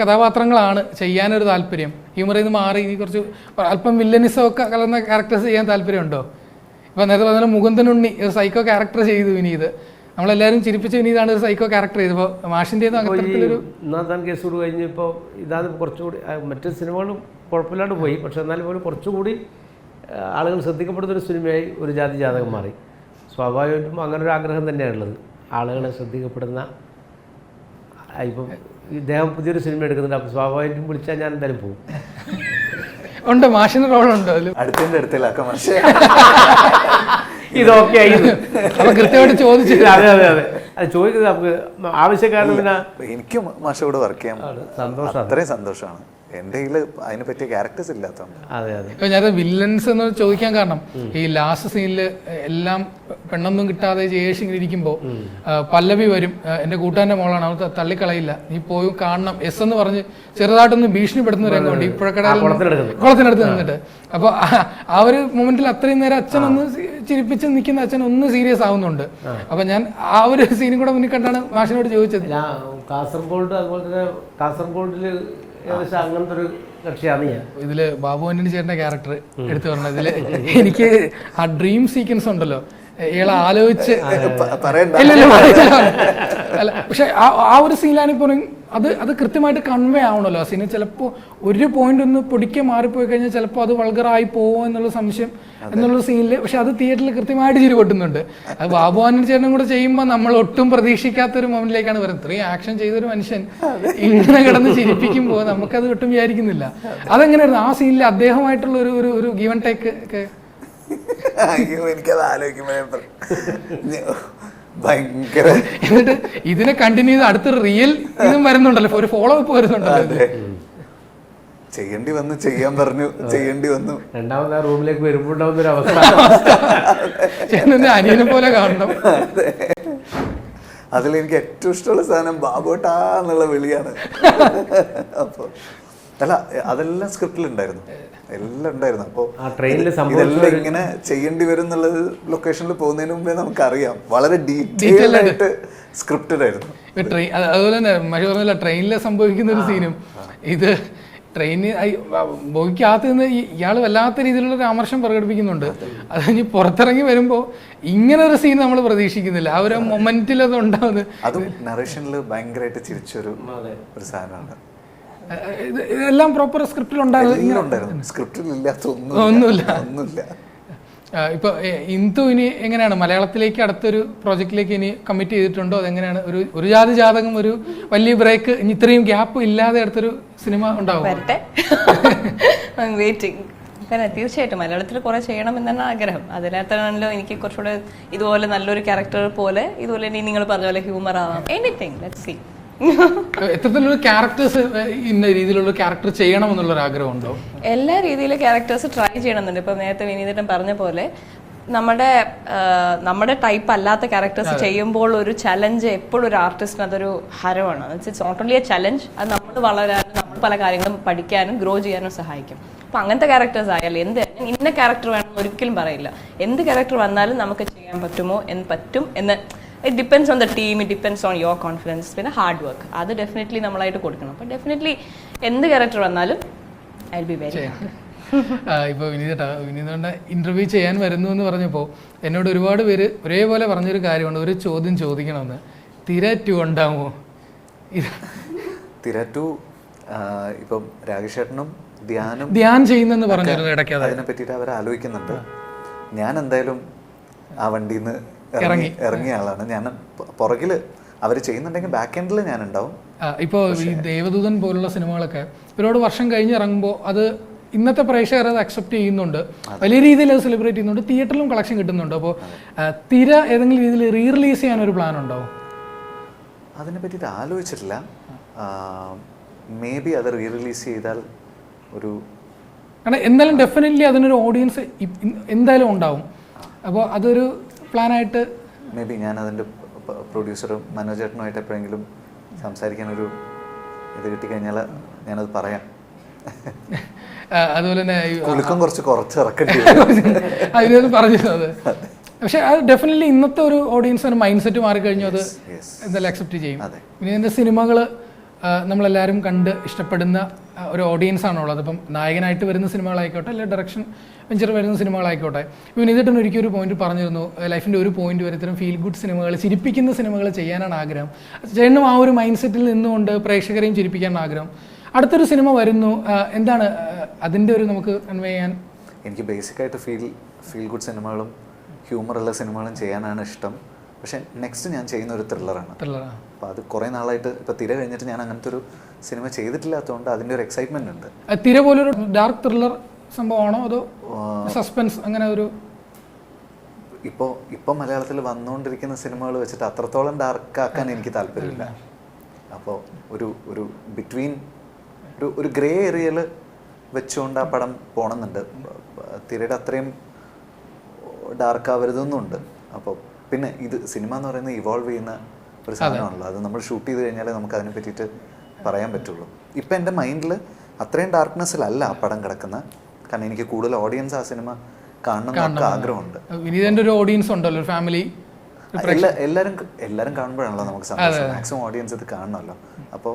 Speaker 4: കഥാപാത്രങ്ങളാണ് ചെയ്യാനൊരു താല്പര്യം ഹ്യൂമറിൽ നിന്ന് മാറി ഇനി കുറച്ച് അല്പം വില്ലനിസം ഒക്കെ കലർന്ന ക്യാരക്ടേഴ്സ് ചെയ്യാൻ താല്പര്യമുണ്ടോ ഇപ്പോൾ നേരത്തെ പറഞ്ഞ മുകുന്ദനുണ്ണി ഒരു സൈക്കോ ക്യാരക്ടർ ചെയ്തു വിനീത് നമ്മളെല്ലാവരും ചിരിപ്പിച്ച ഇതാണ് ഒരു സൈക്കോ ക്യാരക്ടർ ചെയ്തപ്പോ മാഷിന്റെ മാഷിന്റെ
Speaker 1: ഇപ്പോൾ ഈ
Speaker 4: അത്തരത്തിലൊരു
Speaker 1: ഒന്നാം കേസ് കൂടി കഴിഞ്ഞ് ഇപ്പോൾ ഇതാണ് കുറച്ചുകൂടി മറ്റു സിനിമകളും കുഴപ്പമില്ലാണ്ട് പോയി. പക്ഷെ എന്നാലും പോലും കുറച്ചുകൂടി ആളുകൾ ശ്രദ്ധിക്കപ്പെടുന്ന ഒരു സിനിമയായി ഒരു ജാതി ജാതകം മാറി. സ്വാഭാവികമായിട്ടും അങ്ങനെ ഒരു ആഗ്രഹം തന്നെയാണുള്ളത് ആളുകളെ ശ്രദ്ധിക്കപ്പെടുന്ന ഇപ്പം ഇദ്ദേഹം പുതിയൊരു സിനിമ എടുക്കുന്നുണ്ട്. അപ്പം സ്വാഭാവികമായിട്ടും വിളിച്ചാൽ ഞാൻ എന്തായാലും പോകും
Speaker 4: ഉണ്ട് മാഷിന് റോൾ അതിൽ
Speaker 2: അടുത്തതിന്റെ അടുത്തില്ല
Speaker 1: ഇതൊക്കെ
Speaker 4: കൃത്യമായിട്ട് ചോദിച്ചില്ല
Speaker 1: അതെ അതെ അതെ. അത് ചോദിക്കുന്നത് നമുക്ക് ആവശ്യക്കാരന് പിന്നെ
Speaker 2: മാഷ മാഷോട് വർക്ക് ചെയ്യാൻ
Speaker 1: സന്തോഷം
Speaker 2: അത്രയും സന്തോഷമാണ്. എന്റെ കയ്യിൽ അതിനെ പറ്റിയ ക്യാരക്ടേഴ്സ് ഇല്ലാത്തതുകൊണ്ട്.
Speaker 1: അതെ അതെ.
Speaker 4: ഇപ്പൊ ഞാൻ വില്ലൻസ് എന്ന് ചോദിക്കാൻ കാരണം ഈ ലാസ്റ്റ് സീനിൽ എല്ലാം പെണ്ണൊന്നും കിട്ടാതെ ജയേഷ് ഇങ്ങനെ ഇരിക്കുമ്പോൾ പല്ലവി വരും എന്റെ കൂട്ടാന്റെ മോളാണ് അവൾ ത- തള്ളിക്കളയില്ല. നീ പോയി കാണണം. എസ് എന്ന് പറഞ്ഞ് ചെറുതായിട്ടൊന്ന് ഭീഷണിപ്പെടുന്ന രംഗമുണ്ട്. ഈ പുഴക്കടയിൽ
Speaker 1: കുളത്തിനടുത്ത്.
Speaker 4: കുളത്തിനടുത്ത് നിന്നിട്ട്. അപ്പൊ ആ- ആ ഒരു മൊമെന്റിൽ അത്രയും നേരം അച്ഛൻ ഒന്ന് സി- ചിരിപ്പിച്ച് നിൽക്കുന്ന അച്ഛൻ ഒന്ന് സീരിയസ് ആവുന്നുണ്ട്. അപ്പൊ ഞാൻ ആ ഒരു സീനും കൂടെ മുന്നിൽ കണ്ടാണ് മാഷിനോട് ചോദിച്ചത്.
Speaker 1: കാസർഗോഡ് അതുപോലെ തന്നെ കാസർഗോഡിൽ ഏകദേശം അങ്ങനത്തെ ഒരു കക്ഷിയാണ് ഞാൻ.
Speaker 4: ഇതിൽ ബാബു ആന്റണി ചേട്ടന്റെ ക്യാരക്ടർ എടുത്തു പറഞ്ഞത് ഇതിൽ *laughs* എനിക്ക് ആ ഡ്രീം സീക്വൻസ് ഉണ്ടല്ലോ. ഇയാളെ ആലോചിച്ച്
Speaker 2: പറയണ്ട.
Speaker 4: ഇല്ല, ഇല്ല, അല്ല പക്ഷെ ആ ഒരു സീനിലാണ് ഇപ്പോൾ അത് അത് കൃത്യമായിട്ട് കൺവേ ആവണമല്ലോ ആ സീനിൽ ചിലപ്പോൾ ഒരു പോയിന്റ് ഒന്ന് പൊടിക്കെ മാറിപ്പോയി കഴിഞ്ഞാൽ ചിലപ്പോൾ അത് വൾഗറായി പോവോ എന്നുള്ള സംശയം എന്നുള്ള സീനിൽ പക്ഷെ അത് തിയേറ്ററിൽ കൃത്യമായിട്ട് ചിരി പൊട്ടുന്നുണ്ട്. അത് ബാബു ആനന്ദ് ചേട്ടനും കൂടെ ചെയ്യുമ്പോൾ നമ്മൾ ഒട്ടും പ്രതീക്ഷിക്കാത്ത ഒരു മൊമെന്റിലേക്കാണ് വരുന്നത്. ഇത്രയും ആക്ഷൻ ചെയ്തൊരു മനുഷ്യൻ ഇങ്ങനെ കിടന്ന് ചിരിപ്പിക്കുമ്പോൾ നമുക്കത് ഒട്ടും വിചാരിക്കുന്നില്ല. അതെങ്ങനെയായിരുന്നു? ആ സീനിൽ അദ്ദേഹമായിട്ടുള്ള ഒരു ഒരു ഒരു ഗീവൻ ടേക്ക് ഒക്കെ?
Speaker 2: എനിക്കത് ആലോചിക്കുമ്പോഴേ ഭയങ്കര
Speaker 4: എന്നിട്ട് ഇതിനെ കണ്ടിന്യൂ ചെയ്ത് അടുത്ത റിയൽ ഇതും വരുന്നുണ്ടല്ലോ. ഒരു ഫോളോ അപ്പ് വരുന്നുണ്ടല്ലോ.
Speaker 2: ചെയ്യേണ്ടി വന്നു ചെയ്യാൻ പറഞ്ഞു ചെയ്യേണ്ടി വന്നു.
Speaker 1: രണ്ടാമത് ആ റൂമിലേക്ക് വരുമ്പോൾ ഉണ്ടാവുന്ന ഒരു അവസ്ഥ.
Speaker 4: അനിയനെ പോലെ കാണണം.
Speaker 2: അതിൽ എനിക്ക് ഏറ്റവും ഇഷ്ടമുള്ള സാധനം ബാബോട്ടാ എന്നുള്ള വിളിയാണ്. അപ്പോൾ അല്ല അതെല്ലാം സ്ക്രിപ്റ്റിൽ ഉണ്ടായിരുന്നു. എല്ലാം ഉണ്ടായിരുന്നു. അപ്പോൾ
Speaker 1: ആ ട്രെയിനിൽ സംഭവിച്ച
Speaker 2: ഇതെല്ലാം ഇങ്ങനെ ചെയ്യേണ്ടി വരും എന്നുള്ളത് ലൊക്കേഷനിൽ പോകുന്നതിന് മുമ്പേ നമുക്കറിയാം. വളരെ ഡീറ്റെയിൽ ആയിട്ട്. സ്ക്രിപ്റ്റഡ് ആയിരുന്നു.
Speaker 4: അതുപോലെ തന്നെ മഷി പറഞ്ഞില്ല ട്രെയിനിൽ സംഭവിക്കുന്ന ഒരു സീനും ഇത് ട്രെയിനിന് ബോയ്ക്കകത്ത് നിന്ന് ഇയാൾ വല്ലാത്ത രീതിയിലുള്ള ഒരു ആമർശം പ്രകടിപ്പിക്കുന്നുണ്ട്. അത് കഴിഞ്ഞ് പുറത്തിറങ്ങി വരുമ്പോൾ ഇങ്ങനെ ഒരു സീൻ നമ്മൾ പ്രതീക്ഷിക്കുന്നില്ല. ആ ഒരു മൊമെന്റിൽ അത് ഉണ്ടാവുന്നത്.
Speaker 2: അതും നറേഷനിൽ ഭയങ്കരമായിട്ട് ചിരിച്ചൊരു ഒരു സാധനമാണ്.
Speaker 4: ഇതെല്ലാം പ്രോപ്പർ സ്ക്രിപ്റ്റിൽ ഉണ്ടായിരുന്നു
Speaker 2: എല്ലാം ഉണ്ടായിരുന്നു. സ്ക്രിപ്റ്റിൽ ഇല്ലാത്ത
Speaker 4: ഒന്നുമില്ല. ഇപ്പൊ ഇന്ദു ഇനി എങ്ങനെയാണ്? മലയാളത്തിലേക്ക് അടുത്തൊരു പ്രോജക്റ്റിലേക്ക് ഇനി കമ്മിറ്റ് ചെയ്തിട്ടുണ്ടോ? അതെങ്ങനെയാണ്? ഒരു ഒരു ജാതി ജാതകം ഒരു വലിയ ബ്രേക്ക് ഇനി ഇത്രയും ഗ്യാപ്പ് ഇല്ലാതെ അടുത്തൊരു സിനിമ ഉണ്ടാവും
Speaker 3: വെയിറ്റിംഗ് *laughs* പിന്നെ തീർച്ചയായിട്ടും മലയാളത്തിൽ കുറെ ചെയ്യണം എന്നാണ് ആഗ്രഹം. അതിനകത്താണല്ലോ എനിക്ക് കുറച്ചുകൂടെ ഇതുപോലെ നല്ലൊരു ക്യാരക്ടർ പോലെ ഇതുപോലെ ഇനി നിങ്ങൾ പറഞ്ഞ പോലെ ഹ്യൂമർ ആവാം. എനിത്തിങ് ലെറ്റ് സി *laughs*
Speaker 4: എത്രത്തിലൊരു ക്യാരക്ടേഴ്സ് ഇന്ന രീതിയിലുള്ള ക്യാരക്ടർ ചെയ്യണം എന്നുള്ള ഒരു ആഗ്രഹം ഉണ്ടോ
Speaker 3: എല്ലാ രീതിയിലും ക്യാരക്ടേഴ്സ് ട്രൈ ചെയ്യണമെന്നുണ്ട്. ഇപ്പൊ നേരത്തെ വിനീതൻ പറഞ്ഞ പോലെ നമ്മുടെ നമ്മുടെ ടൈപ്പ് അല്ലാത്ത ക്യാരക്ടേഴ്സ് ചെയ്യുമ്പോൾ ഒരു ചലഞ്ച് എപ്പോഴും ഒരു ആർട്ടിസ്റ്റിന് അതൊരു ഹരമാണ്. It's not only a challenge അത് നമ്മൾ വളരാനും നമ്മൾ പല കാര്യങ്ങളും പഠിക്കാനും ഗ്രോ ചെയ്യാനും സഹായിക്കും. അപ്പം അങ്ങനത്തെ ക്യാരക്ടേഴ്സ് ആയാലും എന്ത് ഇന്ന ക്യാരക്ടർ വേണമെന്ന് ഒരിക്കലും പറയില്ല. എന്ത് ക്യാരക്ടർ വന്നാലും നമുക്ക് ചെയ്യാൻ പറ്റുമോ എന്ന് പറ്റും എന്ന് it depends on the team it depends on your confidence പിന്നെ ഹാർഡ് വർക്ക് അത് ഡെഫിനറ്റ്ലി നമ്മളായിട്ട് കൊടുക്കണം. അപ്പം ഡെഫിനറ്റ്ലി എന്ത് ക്യാരക്ടർ വന്നാലും ഐ ബി വെരി
Speaker 4: ഇപ്പോൾ വിനീതേട്ടാ വിനീതേട്ട ഇന്റർവ്യൂ ചെയ്യാൻ വരുന്നു എന്ന് പറഞ്ഞപ്പോൾ എന്നോട് ഒരുപാട് പേര് ഒരേപോലെ പറഞ്ഞൊരു കാര്യമുണ്ട്. ഒരു ചോദ്യം ചോദിക്കണമെന്ന്. തിരറ്റു ഉണ്ടാവുമോ?
Speaker 2: തിരറ്റു ഇപ്പം രാഗേഷേട്ടനും ധ്യാനം
Speaker 4: ധ്യാൻ ചെയ്യുന്നെന്ന് പറഞ്ഞിരുന്നു ഇടയ്ക്ക് അത്.
Speaker 2: അതിനെ പറ്റിയിട്ട് അവർ ആലോചിക്കുന്നുണ്ട് ഞാൻ എന്തായാലും ആ വണ്ടിയിൽ നിന്ന് ഇറങ്ങി. ഇറങ്ങിയ ആളാണ്. ഞാൻ പുറകിൽ അവർ ചെയ്യുന്നുണ്ടെങ്കിൽ ബാക്ക് എൻഡിൽ ഞാൻ ഉണ്ടാവും
Speaker 4: ഇപ്പോൾ ഈ ദേവദൂതൻ പോലുള്ള സിനിമകളൊക്കെ ഒരുപാട് വർഷം കഴിഞ്ഞ് ഇറങ്ങുമ്പോൾ അത് ഇന്നത്തെ പ്രേക്ഷകർ അത് അക്സെപ്റ്റ് ചെയ്യുന്നുണ്ട്. വലിയ രീതിയിൽ അത് സെലിബ്രേറ്റ് ചെയ്യുന്നുണ്ട്. തിയേറ്ററിലും കളക്ഷൻ കിട്ടുന്നുണ്ട്. അപ്പോൾ തിര ഏതെങ്കിലും രീതിയിൽ റീ റിലീസ് ചെയ്യാൻ ഒരു പ്ലാൻ ഉണ്ടോ?
Speaker 2: അതിനെ പറ്റിയിട്ട് ആലോചിച്ചിട്ടില്ല. മേ ബി അത് റീ റിലീസ് ചെയ്താൽ ഒരു
Speaker 4: കാരണം എന്തായാലും ഡെഫിനറ്റ്ലി അതിനൊരു ഓഡിയൻസ് എന്തായാലും ഉണ്ടാവും. അപ്പോൾ അതൊരു പ്ലാനായിട്ട്?
Speaker 2: മേ ബി ഞാൻ അതിന്റെ പ്രൊഡ്യൂസറും മനോജേട്ടനുമായിട്ട് എപ്പോഴെങ്കിലും സംസാരിക്കാനൊരു ഇത് കിട്ടിക്കഴിഞ്ഞാൽ ഞാനത് പറയാം.
Speaker 4: അതുപോലെ തന്നെ
Speaker 2: കുലുക്കം കുറച്ച് കുറച്ച് ഇറക്കേണ്ടി
Speaker 4: അതിനൊന്നും പറഞ്ഞത് പക്ഷെ അത് ഡെഫിനറ്റ്ലി ഇന്നത്തെ ഒരു ഓഡിയൻസിന് മൈൻഡ് സെറ്റ് മാറിക്കഴിഞ്ഞു അത്. എന്തായാലും അക്സെപ്റ്റ് ചെയ്യും. പിന്നെ ഇതിന്റെ സിനിമകൾ നമ്മളെല്ലാവരും കണ്ട് ഇഷ്ടപ്പെടുന്ന ഒരു ഓഡിയൻസ് ആണുള്ളത്. ഇപ്പം നായകനായിട്ട് വരുന്ന സിനിമകളായിക്കോട്ടെ അല്ലെങ്കിൽ ഡയറക്ഷൻ വെഞ്ചർ വരുന്ന സിനിമകളായിക്കോട്ടെ. ഇതിട്ടും ഒരിക്കലും ഒരു പോയിന്റ് പറഞ്ഞിരുന്നു. ലൈഫിന്റെ ഒരു പോയിന്റ് വരെ ഇത്തരം ഫീൽ ഗുഡ് സിനിമകൾ ചിരിപ്പിക്കുന്ന സിനിമകൾ ചെയ്യാനാണ് ആഗ്രഹം. ചേട്ടനും ആ ഒരു മൈൻഡ് സെറ്റിൽ നിന്നുകൊണ്ട് പ്രേക്ഷകരെയും ചിരിപ്പിക്കാനാണ് ആഗ്രഹം. അടുത്തൊരു സിനിമ വരുന്നു. എന്താണ് അതിന്റെ ഒരു നമുക്ക് കൺവേ ചെയ്യാൻ?
Speaker 2: എനിക്ക് ബേസിക്കായിട്ട് ഫീൽ ഫീൽ ഗുഡ് സിനിമകളും ഹ്യൂമറുള്ള സിനിമകളും ചെയ്യാനാണ് ഇഷ്ടം. പക്ഷേ നെക്സ്റ്റ് ഞാൻ ചെയ്യുന്ന ഒരു ത്രില്ലറാണ്
Speaker 4: ത്രില്ലറാണ്
Speaker 2: അപ്പോൾ അത് കുറേ നാളായിട്ട് ഇപ്പോൾ തിര കഴിഞ്ഞിട്ട് ഞാൻ അങ്ങനത്തെ ഒരു സിനിമ ചെയ്തിട്ടില്ലാത്തതുകൊണ്ട് അതിന്റെ ഒരു എക്സൈറ്റ്മെന്റ് ഉണ്ട്.
Speaker 4: തിര പോലൊരു ഡാർക്ക് ത്രില്ലർ സംഭവമാണോ അതോ സസ്പെൻസ് അങ്ങനെ ഒരു
Speaker 2: ഇപ്പോൾ ഇപ്പോൾ മലയാളത്തിൽ വന്നുകൊണ്ടിരിക്കുന്ന സിനിമകൾ വെച്ചിട്ട് അത്രത്തോളം ഡാർക്ക് ആക്കാൻ എനിക്ക് താല്പര്യമില്ല. അപ്പോൾ ഒരു ഒരു ബിറ്റ്വീൻ ഒരു ഒരു ഗ്രേ ഏരിയയിൽ വെച്ചുകൊണ്ട് ആ പടം പോണമെന്നുണ്ട് തിരയുടെ അത്രയും ഡാർക്ക് ആവരുതെന്നുണ്ട്. അപ്പോൾ പിന്നെ ഇത് സിനിമ എന്ന് പറയുന്നത് ഇവോൾവ് ചെയ്യുന്ന ഒരു സാധനമാണല്ലോ. അത് നമ്മൾ ഷൂട്ട് ചെയ്ത് കഴിഞ്ഞാൽ നമുക്ക് അതിനെ പറ്റിയിട്ട് പറയാൻ പറ്റുള്ളൂ. ഇപ്പം എന്റെ മൈൻഡിൽ അത്രയും ഡാർക്ക്നെസ്സിലല്ല ആ പടം കിടക്കുന്നത്. കാരണം എനിക്ക് കൂടുതൽ ഓഡിയൻസ് ആ സിനിമ കാണണം എന്നൊക്കെ ആഗ്രഹമുണ്ട്.
Speaker 4: വിനീതന്റെ ഒരു ഓഡിയൻസ് ഉണ്ടല്ലോ ഒരു ഫാമിലി
Speaker 2: എല്ലാ എല്ലാവരും എല്ലാവരും കാണുമ്പോഴാണല്ലോ നമുക്ക് സന്തോഷം. മാക്സിമം ഓഡിയൻസ് ഇത് കാണണമല്ലോ. അപ്പോൾ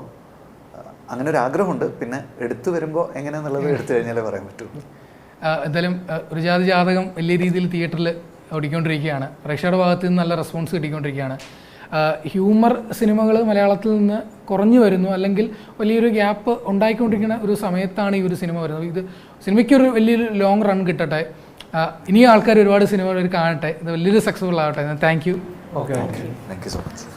Speaker 2: അങ്ങനെ ഒരു ആഗ്രഹമുണ്ട്. പിന്നെ എടുത്തു വരുമ്പോൾ എങ്ങനെയാന്നുള്ളത് എടുത്തു കഴിഞ്ഞാലേ പറയാൻ പറ്റുള്ളൂ
Speaker 4: എന്തായാലും ഒരു ജാതി ജാതകം വലിയ രീതിയിൽ തിയേറ്ററിൽ ഓടിക്കൊണ്ടിരിക്കുകയാണ്. പ്രേക്ഷകരുടെ ഭാഗത്ത് നിന്ന് നല്ല റെസ്പോൺസ് കിട്ടിക്കൊണ്ടിരിക്കുകയാണ്. ഹ്യൂമർ സിനിമകൾ മലയാളത്തിൽ നിന്ന് കുറഞ്ഞു വരുന്നു. അല്ലെങ്കിൽ വലിയൊരു ഗ്യാപ്പ് ഉണ്ടായിക്കൊണ്ടിരിക്കുന്ന ഒരു സമയത്താണ് ഈ ഒരു സിനിമ വരുന്നത്. ഇത് സിനിമയ്ക്കൊരു വലിയൊരു ലോങ് റൺ കിട്ടട്ടെ. ഇനി ഇനിയും ആൾക്കാർ ഒരുപാട് സിനിമകൾ കാണട്ടെ. ഇത് വലിയൊരു സക്സസ്ഫുൾ ആവട്ടെ. Thank you.
Speaker 1: Okay
Speaker 2: thank you so much